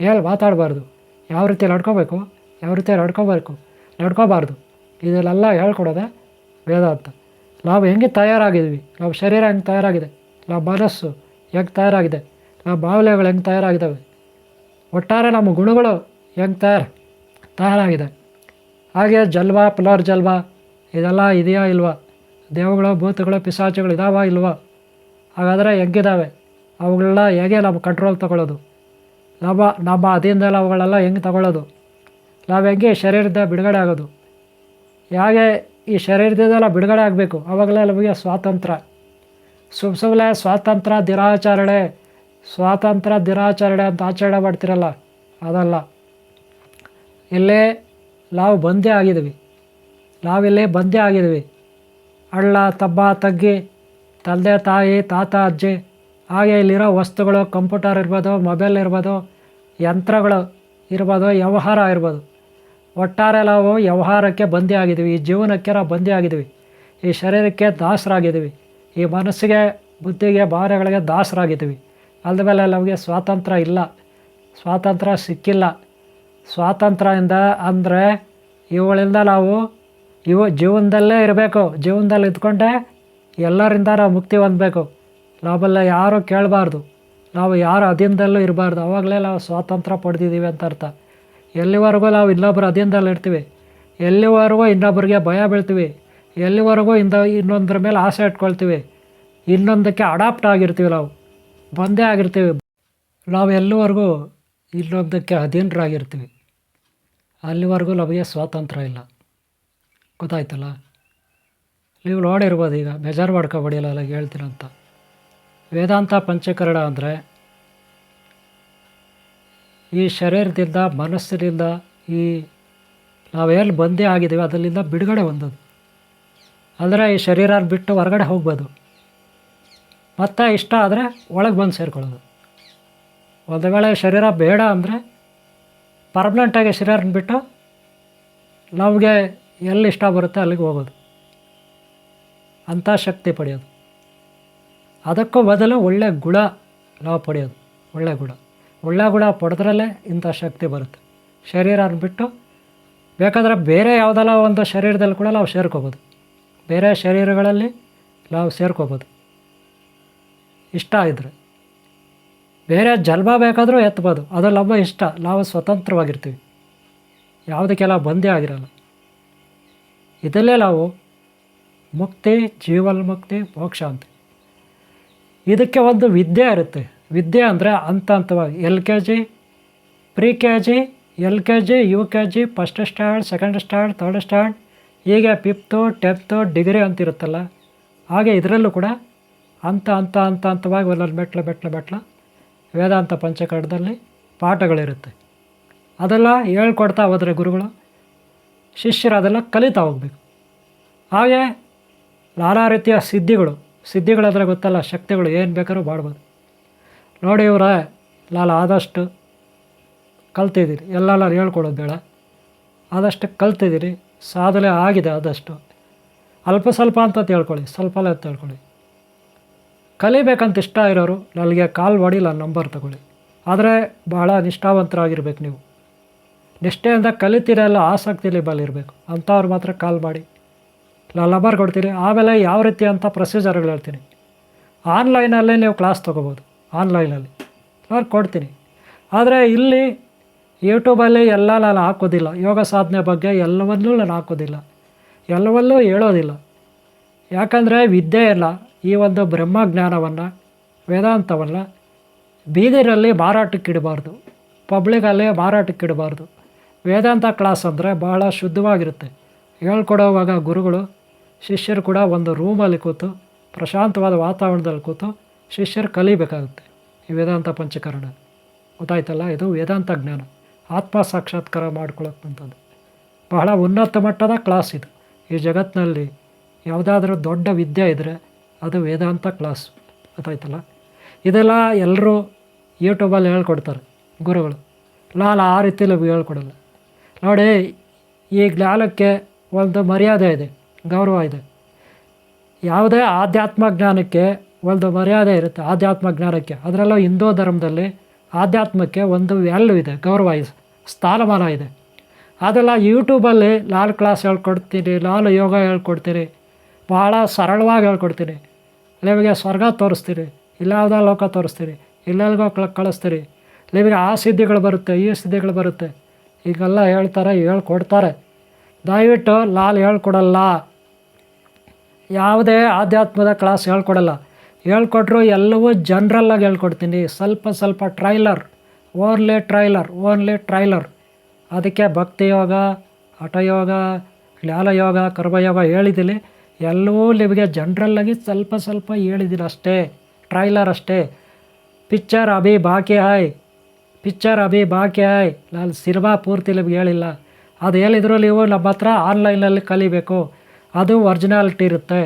ಎಲ್ಲಿ ಮಾತಾಡಬಾರ್ದು. ಯಾವ ರೀತಿ ನಡ್ಕೋಬೇಕು, ಯಾವ ರೀತಿ ನಡ್ಕೋಬೇಕು, ನಡ್ಕೋಬಾರ್ದು. ಇದನ್ನೆಲ್ಲ ಹೇಳ್ಕೊಡೋದೆ ವೇದಾಂತ ನಾವು ಹೆಂಗೆ ತಯಾರಾಗಿದ್ವಿ? ನಾವು ಶರೀರ ಹೆಂಗೆ ತಯಾರಾಗಿದೆ? ನಮ್ಮ ಮನಸ್ಸು ಹೆಂಗೆ ತಯಾರಾಗಿದೆ? ನಮ್ಮ ಭಾವನೆಗಳು ಹೆಂಗೆ ತಯಾರಾಗಿದ್ದಾವೆ? ಒಟ್ಟಾರೆ ನಮ್ಮ ಗುಣಗಳು ಹೆಂಗೆ ತಯಾರು, ತಯಾರಾಗಿದೆ? ಹಾಗೆ ಜಲ್ವ, ಪುನರ್ಜಲ್ವ, ಇದೆಲ್ಲ ಇದೆಯಾ ಇಲ್ವಾ? ದೇವಗಳು, ಭೂತಗಳು ಪಿಸಾಚುಗಳು ಇದಾವ ಇಲ್ವಾ? ಹಾಗಾದರೆ ಹೆಂಗಿದ್ದಾವೆ ಅವುಗಳೆಲ್ಲ ಹೇಗೆ ನಾವು ಕಂಟ್ರೋಲ್ ತಗೊಳ್ಳೋದು? ನಮ್ಮ ನಮ್ಮ ಅಧೀನದಲ್ಲಿ ಅವುಗಳೆಲ್ಲ ಹೆಂಗೆ ತಗೊಳ್ಳೋದು? ನಾವು ಹೆಂಗೆ ಶರೀರದ ಬಿಡುಗಡೆ ಆಗೋದು? ಹೇಗೆ ಈ ಶರೀರದಿಂದೆಲ್ಲ ಬಿಡುಗಡೆ ಆಗಬೇಕು? ಅವಾಗಲೇ ನಮಗೆ ಸ್ವಾತಂತ್ರ್ಯ. ಸುಮ್ ಸುಮ್ಮನೆ ಸ್ವಾತಂತ್ರ್ಯ ದಿನಾಚರಣೆ ಸ್ವಾತಂತ್ರ್ಯ ದಿನಾಚರಣೆ ಅಂತ ಆಚರಣೆ ಮಾಡ್ತಿರಲ್ಲ, ಅದಲ್ಲ. ಇಲ್ಲೇ ನಾವು ಬಂದೇ ಆಗಿದ್ದೀವಿ ನಾವಿಲ್ಲೇ ಬಂದೇ ಆಗಿದ್ವಿ. ಅಳ್ಳ ತಬ್ಬ ತಗ್ಗಿ ತಂದೆ, ತಾಯಿ, ತಾತ, ಅಜ್ಜಿ, ಹಾಗೆ ಇಲ್ಲಿರೋ ವಸ್ತುಗಳು, ಕಂಪ್ಯೂಟರ್ ಇರ್ಬೋದು, ಮೊಬೈಲ್ ಇರ್ಬೋದು, ಯಂತ್ರಗಳು ಇರ್ಬೋದು, ವ್ಯವಹಾರ ಇರ್ಬೋದು. ಒಟ್ಟಾರೆ ನಾವು ವ್ಯವಹಾರಕ್ಕೆ ಬಂದೇ ಆಗಿದ್ದೀವಿ ಈ ಜೀವನಕ್ಕೆ ನಾವು ಬಂದಿ ಆಗಿದ್ದೀವಿ ಈ ಶರೀರಕ್ಕೆ ದಾಸರಾಗಿದ್ದೀವಿ ಈ ಮನಸ್ಸಿಗೆ, ಬುದ್ಧಿಗೆ, ಭಾವನೆಗಳಿಗೆ ದಾಸರಾಗಿದ್ದೀವಿ. ಅಲ್ದ ಮೇಲೆ ನಮಗೆ ಸ್ವಾತಂತ್ರ್ಯ ಇಲ್ಲ. ಸ್ವಾತಂತ್ರ್ಯ ಸಿಕ್ಕಿಲ್ಲ. ಸ್ವಾತಂತ್ರ್ಯದಿಂದ ಅಂದರೆ ಇವುಗಳಿಂದ ನಾವು ಇವು ಜೀವನದಲ್ಲೇ ಇರಬೇಕು. ಜೀವನದಲ್ಲಿ ಇದ್ಕೊಂಡೆ ಎಲ್ಲರಿಂದ ನಾವು ಮುಕ್ತಿ ಹೊಂದಬೇಕು. ನಾವೆಲ್ಲ ಯಾರೂ ಕೇಳಬಾರ್ದು. ನಾವು ಯಾರು ಅದಿಂದಲ್ಲೂ ಇರಬಾರ್ದು. ಅವಾಗಲೇ ನಾವು ಸ್ವಾತಂತ್ರ್ಯ ಪಡೆದಿದ್ದೀವಿ ಅಂತ ಅರ್ಥ. ಎಲ್ಲಿವರೆಗೂ ನಾವು ಇನ್ನೊಬ್ಬರು ಅಧೀನದಲ್ಲಿ ಇರ್ತೀವಿ ಎಲ್ಲಿವರೆಗೂ ಇನ್ನೊಬ್ಬರಿಗೆ ಭಯ ಬೀಳ್ತೀವಿ. ಎಲ್ಲಿವರೆಗೂ ಇಂಥ ಇನ್ನೊಂದ್ರ ಮೇಲೆ ಆಸೆ ಇಟ್ಕೊಳ್ತೀವಿ. ಇನ್ನೊಂದಕ್ಕೆ ಅಡಾಪ್ಟ್ ಆಗಿರ್ತೀವಿ ನಾವು. ಬಂದೇ ಆಗಿರ್ತೀವಿ. ನಾವು ಎಲ್ಲಿವರೆಗೂ ಇನ್ನೊಂದಕ್ಕೆ ಅಧೀನರಾಗಿರ್ತೀವಿ. ಅಲ್ಲಿವರೆಗೂ ನಮಗೆ ಸ್ವಾತಂತ್ರ್ಯ ಇಲ್ಲ. ಗೊತ್ತಾಯ್ತಲ್ಲ? ನೀವು ನೋಡಿರ್ಬೋದು ಈಗ ಬೇಜಾರು ಮಾಡ್ಕೊಬೇಡಿಲ್ಲ ಅಲ್ಲ ಹೇಳ್ತೀನಂತ ವೇದಾಂತ ಪಂಚಕರಣ ಅಂದರೆ ಈ ಶರೀರದಿಂದ, ಮನಸ್ಸಿನಿಂದ ಈ ನಾವೇನು ಬಂದೇ ಆಗಿದ್ದೀವಿ, ಅದರಿಂದ ಬಿಡುಗಡೆ ಹೊಂದೋದು ಅಂದರೆ ಈ ಶರೀರ ಬಿಟ್ಟು ಹೊರಗಡೆ ಹೋಗ್ಬೋದು. ಮತ್ತೆ ಇಷ್ಟ ಆದರೆ ಒಳಗೆ ಬಂದು ಸೇರ್ಕೊಳ್ಳೋದು. ಒಂದು ವೇಳೆ ಶರೀರ ಬೇಡ ಅಂದರೆ ಪರ್ಮನೆಂಟಾಗಿ ಶರೀರನ ಬಿಟ್ಟು ನಮಗೆ ಎಲ್ಲಿ ಇಷ್ಟ ಬರುತ್ತೆ ಅಲ್ಲಿಗೆ ಹೋಗೋದು. ಅಂಥ ಶಕ್ತಿ ಪಡೆಯೋದು. ಅದಕ್ಕೂ ಬದಲು ಒಳ್ಳೆಯ ಗುಣ ನಾವು ಪಡೆಯೋದು. ಒಳ್ಳೆಯ ಗುಣ. ಒಳ್ಳೆಯ ಗುಣ ಪಡೆದ್ರಲ್ಲೇ ಇಂಥ ಶಕ್ತಿ ಬರುತ್ತೆ. ಶರೀರನ ಬಿಟ್ಟು ಬೇಕಾದರೆ ಬೇರೆ ಯಾವುದಲ್ಲ ಒಂದು ಶರೀರದಲ್ಲಿ ಕೂಡ ನಾವು ಸೇರ್ಕೋಬೋದು. ಬೇರೆ ಶರೀರಗಳಲ್ಲಿ ನಾವು ಸೇರ್ಕೋಬೋದು. ಇಷ್ಟ ಇದ್ದರೆ ಬೇರೆ ಜನ್ಮ ಬೇಕಾದರೂ ಎತ್ಬೋದು. ಅದು ನಮ್ಮ ಇಷ್ಟ. ನಾವು ಸ್ವತಂತ್ರವಾಗಿರ್ತೀವಿ. ಯಾವುದಕ್ಕೆಲ್ಲ ಬಂದೇ ಆಗಿರಲ್ಲ. ಇದಲ್ಲೇ ನಾವು ಮುಕ್ತಿ, ಜೀವನ್ಮುಕ್ತಿ, ಮೋಕ್ಷ ಅಂತ. ಇದಕ್ಕೆ ಒಂದು ವಿದ್ಯೆ ಇರುತ್ತೆ. ವಿದ್ಯೆ ಅಂದರೆ ಹಂತ ಹಂತವಾಗಿ. L K G, pre K G, L K G, U K G, first stand second stand third standard ಹೀಗೆ ಫಿಫ್ತು ಟೆಂತು ಡಿಗ್ರಿ ಅಂತಿರುತ್ತಲ್ಲ ಹಾಗೆ ಇದರಲ್ಲೂ ಕೂಡ ಹಂತ ಹಂತ ಹಂತ, ಹಂತವಾಗಿ ಒಂದೊಂದು ಮೆಟ್ಲು ಮೆಟ್ಲು ಮೆಟ್ಲು ವೇದಾಂತ ಪಂಚಕರಣದಲ್ಲಿ ಪಾಠಗಳಿರುತ್ತೆ. ಅದೆಲ್ಲ ಹೇಳ್ಕೊಡ್ತಾ ಹೋದರೆ ಗುರುಗಳು, ಶಿಷ್ಯರು ಅದೆಲ್ಲ ಕಲಿತಾ ಹೋಗ್ಬೇಕು. ಹಾಗೆ ನಾನಾ ರೀತಿಯ ಸಿದ್ಧಿಗಳು, ಸಿದ್ಧಿಗಳಾದರೆ ಗೊತ್ತಲ್ಲ, ಶಕ್ತಿಗಳು ಏನು ಬೇಕಾದ್ರೂ ಮಾಡ್ಬೋದು. ನೋಡಿ ಇವರ ಲಾಲ ಆದಷ್ಟು ಕಲ್ತಿದ್ದೀರಿ ಎಲ್ಲ ಹೇಳ್ಕೊಡೋದು ಬೇಡ. ಆದಷ್ಟು ಕಲ್ತಿದ್ದೀನಿ. ಸಾಧನೆ ಆಗಿದೆ ಆದಷ್ಟು. ಅಲ್ಪ ಸ್ವಲ್ಪ ಅಂತ ತಿಳ್ಕೊಳ್ಳಿ, ಸ್ವಲ್ಪ ಅಂತ ತಿಳ್ಕೊಳ್ಳಿ. ಕಲಿಬೇಕಂತ ಇಷ್ಟ ಇರೋರು ನನಗೆ ಕಾಲ್ ಮಾಡಿ ನಾನು ನಂಬರ್ ತಗೊಳ್ಳಿ. ಆದರೆ ಭಾಳ ನಿಷ್ಠಾವಂತರಾಗಿರ್ಬೇಕು ನೀವು. ನಿಷ್ಠೆಯಿಂದ ಕಲಿತೀರಲ್ಲ ಆಸಕ್ತಿಲಿ ಬಲ್ಲಿರಬೇಕು ಅಂಥವ್ರು ಮಾತ್ರ ಕಾಲ್ ಮಾಡಿ. ನಾನು ನಂಬರ್ ಕೊಡ್ತೀನಿ, ಆಮೇಲೆ ಯಾವ ರೀತಿ ಅಂತ ಪ್ರೊಸೀಜರ್ಗಳು ಹೇಳ್ತೀನಿ. ಆನ್ಲೈನಲ್ಲೇ ನೀವು ಕ್ಲಾಸ್ ತೊಗೋಬೋದು, ಆನ್ಲೈನಲ್ಲಿ. ನಾನು ಕೊಡ್ತೀನಿ. ಆದರೆ ಇಲ್ಲಿ ಯೂಟ್ಯೂಬಲ್ಲಿ ಎಲ್ಲ ನಾನು ಹಾಕೋದಿಲ್ಲ. ಯೋಗ ಸಾಧನೆ ಬಗ್ಗೆ ಎಲ್ಲವನ್ನೂ ನಾನು ಹಾಕೋದಿಲ್ಲ. ಎಲ್ಲವಲ್ಲೂ ಹೇಳೋದಿಲ್ಲ. ಯಾಕಂದರೆ ವಿದ್ಯೆಯನ್ನು ಈ ಒಂದು ಬ್ರಹ್ಮಜ್ಞಾನವನ್ನು, ವೇದಾಂತವನ್ನು ಬೀದಿರಲ್ಲಿ ಮಾರಾಟಕ್ಕಿಡಬಾರ್ದು ಪಬ್ಲಿಕಲ್ಲಿ ಮಾರಾಟಕ್ಕಿಡಬಾರ್ದು ವೇದಾಂತ ಕ್ಲಾಸ್ ಅಂದರೆ ಬಹಳ ಶುದ್ಧವಾಗಿರುತ್ತೆ. ಹೇಳ್ಕೊಡೋವಾಗ ಗುರುಗಳು, ಶಿಷ್ಯರು ಕೂಡ ಒಂದು ರೂಮಲ್ಲಿ ಕೂತು, ಪ್ರಶಾಂತವಾದ ವಾತಾವರಣದಲ್ಲಿ ಕೂತು ಶಿಷ್ಯರು ಕಲಿಬೇಕಾಗುತ್ತೆ ಈ ವೇದಾಂತ ಪಂಚಕರಣ. ಗೊತ್ತಾಯ್ತಲ್ಲ? ಇದು ವೇದಾಂತ ಜ್ಞಾನ. ಆತ್ಮ ಸಾಕ್ಷಾತ್ಕಾರ ಮಾಡ್ಕೊಳ್ಳೋಕ್ಕಂಥದ್ದು ಬಹಳ ಉನ್ನತ ಮಟ್ಟದ ಕ್ಲಾಸ್ ಇದು. ಈ ಜಗತ್ತಿನಲ್ಲಿ ಯಾವುದಾದ್ರೂ ದೊಡ್ಡ ವಿದ್ಯೆ ಇದ್ದರೆ ಅದು ವೇದಾಂತ ಕ್ಲಾಸ್. ಗೊತ್ತಾಯ್ತಲ್ಲ ಇದೆಲ್ಲ ಎಲ್ಲರೂ ಯೂಟ್ಯೂಬಲ್ಲಿ ಹೇಳ್ಕೊಡ್ತಾರೆ ಗುರುಗಳು. ಲಾಲ ಆ ರೀತಿಯಲ್ಲಿ ಹೇಳ್ಕೊಡಲ್ಲ. ನೋಡಿ, ಈ ಜ್ಞಾನಕ್ಕೆ ಒಂದು ಮರ್ಯಾದೆ ಇದೆ, ಗೌರವ ಇದೆ. ಯಾವುದೇ ಆಧ್ಯಾತ್ಮ ಜ್ಞಾನಕ್ಕೆ ಒಂದು ಮರ್ಯಾದೆ ಇರುತ್ತೆ, ಆಧ್ಯಾತ್ಮ ಜ್ಞಾನಕ್ಕೆ. ಅದರಲ್ಲೂ ಹಿಂದೂ ಧರ್ಮದಲ್ಲಿ ಆಧ್ಯಾತ್ಮಕ್ಕೆ ಒಂದು ವ್ಯಾಲ್ಯೂ ಇದೆ ಗೌರವ ಇದೆ, ಸ್ಥಾನಮಾನ ಇದೆ. ಅದೆಲ್ಲ ಯೂಟ್ಯೂಬಲ್ಲಿ ನಾನು ಕ್ಲಾಸ್ ಹೇಳ್ಕೊಡ್ತೀನಿ ನಾನು ಯೋಗ ಹೇಳ್ಕೊಡ್ತೀನಿ ಭಾಳ ಸರಳವಾಗಿ ಹೇಳ್ಕೊಡ್ತೀನಿ. ನಿಮಗೆ ಸ್ವರ್ಗ ತೋರಿಸ್ತೀನಿ ಇಲ್ಲಾವುದೋ ಲೋಕ ತೋರಿಸ್ತೀನಿ, ಇಲ್ಲೆಲ್ಗೋ ಕಳ ಕಳಿಸ್ತೀರಿ ನಿಮಗೆ ಆ ಸಿದ್ಧಿಗಳು ಬರುತ್ತೆ, ಈ ಸಿದ್ಧಿಗಳು ಬರುತ್ತೆ. ಈಗೆಲ್ಲ ಹೇಳ್ತಾರೆ, ಹೇಳ್ಕೊಡ್ತಾರೆ. ದಯವಿಟ್ಟು ನಾನು ಹೇಳ್ಕೊಡಲ್ಲ. ಯಾವುದೇ ಆಧ್ಯಾತ್ಮದ ಕ್ಲಾಸ್ ಹೇಳ್ಕೊಡಲ್ಲ. ಹೇಳ್ಕೊಟ್ರು ಎಲ್ಲವೂ ಜನ್ರಲ್ಲಾಗಿ ಹೇಳ್ಕೊಡ್ತೀನಿ. ಸ್ವಲ್ಪ ಸ್ವಲ್ಪ trailer only trailer only trailer ಅದಕ್ಕೆ ಭಕ್ತಿ ಯೋಗ ಹಠಯೋಗ ಜ್ಞಾನಯೋಗ ಕರ್ಮಯೋಗ ಹೇಳಿದ್ದೀನಿ. ಎಲ್ಲವೂ ನಿಮಗೆ ಜನ್ರಲ್ಲಾಗಿ ಸ್ವಲ್ಪ ಸ್ವಲ್ಪ ಹೇಳಿದ್ದೀನಿ ಅಷ್ಟೇ. ಟ್ರೈಲರ್ ಅಷ್ಟೇ. ಪಿಕ್ಚರ್ ಅಭಿ ಬಾಕಿ ಹಾಯ್ ಪಿಕ್ಚರ್ ಅಭಿ ಬಾಕಿ ಹಾಯ್ ನಾನು ಸಿನಿಮಾ ಪೂರ್ತಿ ನಿಮ್ಗೆ ಹೇಳಿಲ್ಲ. ಅದು ಹೇಳಿದ್ರು ನೀವು ನಮ್ಮ ಹತ್ರ ಆನ್ಲೈನಲ್ಲಿ ಕಲಿಬೇಕು. ಅದು ಒರಿಜಿನಾಲಿಟಿ ಇರುತ್ತೆ.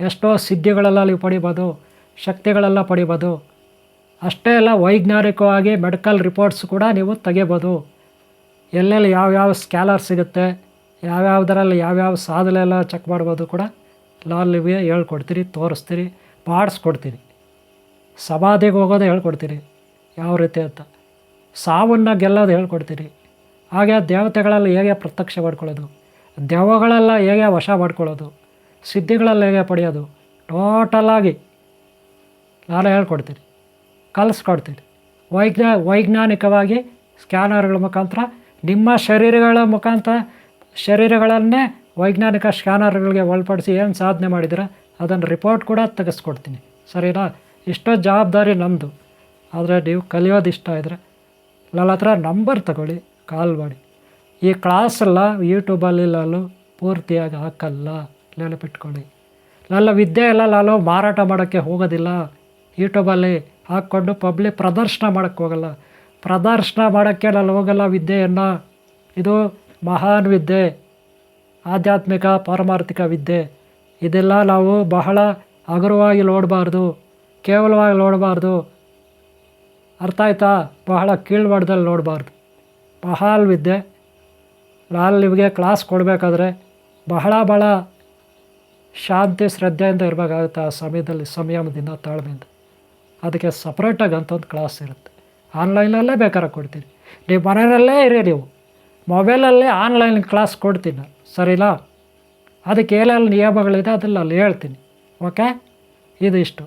ಎಷ್ಟೋ ಸಿದ್ಧಿಗಳೆಲ್ಲ ನೀವು ಪಡಿಬೋದು. ಶಕ್ತಿಗಳೆಲ್ಲ ಪಡಿಬೋದು. ಅಷ್ಟೇ ಅಲ್ಲ, ವೈಜ್ಞಾನಿಕವಾಗಿ ಮೆಡಿಕಲ್ ರಿಪೋರ್ಟ್ಸ್ ಕೂಡ ನೀವು ತೆಗಿಬೋದು. ಎಲ್ಲೆಲ್ಲಿ ಯಾವ್ಯಾವ ಸ್ಕ್ಯಾಲರ್ ಸಿಗುತ್ತೆ, ಯಾವ್ಯಾವ್ದರಲ್ಲಿ ಯಾವ್ಯಾವ ಸಾಧನೆಲ್ಲ ಚೆಕ್ ಮಾಡ್ಬೋದು ಕೂಡ ನಾನು ಹೇಳ್ಕೊಡ್ತೀರಿ ತೋರಿಸ್ತೀರಿ ತೋರಿಸ್ತೀನಿ, ಮಾಡಿಸ್ಕೊಡ್ತೀನಿ. ಸಮಾಧಿಗೆ ಹೋಗೋದು ಹೇಳ್ಕೊಡ್ತೀರಿ ಯಾವ ರೀತಿ ಅಂತ. ಸಾವನ್ನ ಗೆಲ್ಲೋದು ಹೇಳ್ಕೊಡ್ತೀರಿ ಹಾಗೆ ದೇವತೆಗಳಲ್ಲಿ ಹೇಗೆ ಪ್ರತ್ಯಕ್ಷ ಮಾಡ್ಕೊಳ್ಳೋದು, ದೆವ್ವಗಳೆಲ್ಲ ಹೇಗೆ ವಶ ಮಾಡ್ಕೊಳ್ಳೋದು, ಸಿದ್ಧಿಗಳಲ್ಲಿ ಹೇಗೆ ಪಡೆಯೋದು ಟೋಟಲಾಗಿ ನಾನು ಹೇಳ್ಕೊಡ್ತೀನಿ. ಕಲಿಸ್ಕೊಡ್ತೀನಿ. ವೈಜ್ಞಾ, ವೈಜ್ಞಾನಿಕವಾಗಿ ಸ್ಕ್ಯಾನರ್ಗಳ ಮುಖಾಂತರ, ನಿಮ್ಮ ಶರೀರಗಳ ಮುಖಾಂತರ, ಶರೀರಗಳನ್ನೇ ವೈಜ್ಞಾನಿಕ ಸ್ಕ್ಯಾನರ್ಗಳಿಗೆ ಒಳಪಡಿಸಿ ಏನು ಸಾಧನೆ ಮಾಡಿದ್ರೆ ಅದನ್ನು ರಿಪೋರ್ಟ್ ಕೂಡ ತೆಗೆಸ್ಕೊಡ್ತೀನಿ. ಸರಿನಾ? ಇಷ್ಟೋ ಜವಾಬ್ದಾರಿ ನಮ್ಮದು ಆದರೆ ನೀವು ಕಲಿಯೋದು ಇಷ್ಟ ಇದ್ದರೆ ನನ್ನ ಹತ್ರ ನಂಬರ್ ತಗೊಳ್ಳಿ, ಕಾಲ್ ಮಾಡಿ. ಈ ಕ್ಲಾಸೆಲ್ಲ ಯೂಟ್ಯೂಬಲ್ಲಿ ನಾನು ಪೂರ್ತಿಯಾಗಿ ಹಾಕಲ್ಲ, ನೆನಪಿಟ್ಕೊಳ್ಳಿ. ನನ್ನ ವಿದ್ಯೆ ಎಲ್ಲ ನಾನು ಮಾರಾಟ ಮಾಡೋಕ್ಕೆ ಹೋಗೋದಿಲ್ಲ. ಯೂಟ್ಯೂಬಲ್ಲಿ ಹಾಕ್ಕೊಂಡು ಪಬ್ಲಿಕ್ ಪ್ರದರ್ಶನ ಮಾಡೋಕ್ಕೆ ಹೋಗಲ್ಲ. ಪ್ರದರ್ಶನ ಮಾಡೋಕ್ಕೆ ನಾನು ಹೋಗಲ್ಲ ವಿದ್ಯೆಯನ್ನು ಇದು ಮಹಾನ್ ವಿದ್ಯೆ. ಆಧ್ಯಾತ್ಮಿಕ ಪಾರಮಾರ್ಥಿಕ ವಿದ್ಯೆ. ಇದೆಲ್ಲ ನಾವು ಬಹಳ ಹಗುರವಾಗಿ ನೋಡಬಾರ್ದು. ಕೇವಲವಾಗಿ ನೋಡಬಾರ್ದು. ಅರ್ಥ ಆಯ್ತಾ? ಬಹಳ ಕೀಳ್ಮಟ್ಟದಲ್ಲಿ ನೋಡಬಾರ್ದು. ಮಹಾನ್ ವಿದ್ಯೆ. ನಾನು ನಿಮಗೆ ಕ್ಲಾಸ್ ಕೊಡಬೇಕಾದ್ರೆ ಬಹಳ ಬಹಳ ಶಾಂತಿ, ಶ್ರದ್ಧೆಯಿಂದ ಇರಬೇಕಾಗುತ್ತೆ ಆ ಸಮಯದಲ್ಲಿ, ಸಂಯಮದಿಂದ, ತಾಳ್ಮೆಯಿಂದ. ಅದಕ್ಕೆ ಸಪ್ರೇಟಾಗಿ ಅಂತ ಒಂದು ಕ್ಲಾಸ್ ಇರುತ್ತೆ. ಆನ್ಲೈನಲ್ಲೇ ಬೇಕಾದ್ರೆ ಕೊಡ್ತೀನಿ. ನೀವು ಮನೆಯಲ್ಲೇ ಇರಿ ನೀವು. ಮೊಬೈಲಲ್ಲೇ ಆನ್ಲೈನ್ ಕ್ಲಾಸ್ ಕೊಡ್ತೀನಿ. ಸರಿನಾ? ಅದಕ್ಕೆ ಏನೆಲ್ಲ ನಿಯಮಗಳಿದೆ ಅದೆಲ್ಲ ಅಲ್ಲಿ ಹೇಳ್ತೀನಿ. ಓಕೆ ಇದಿಷ್ಟು.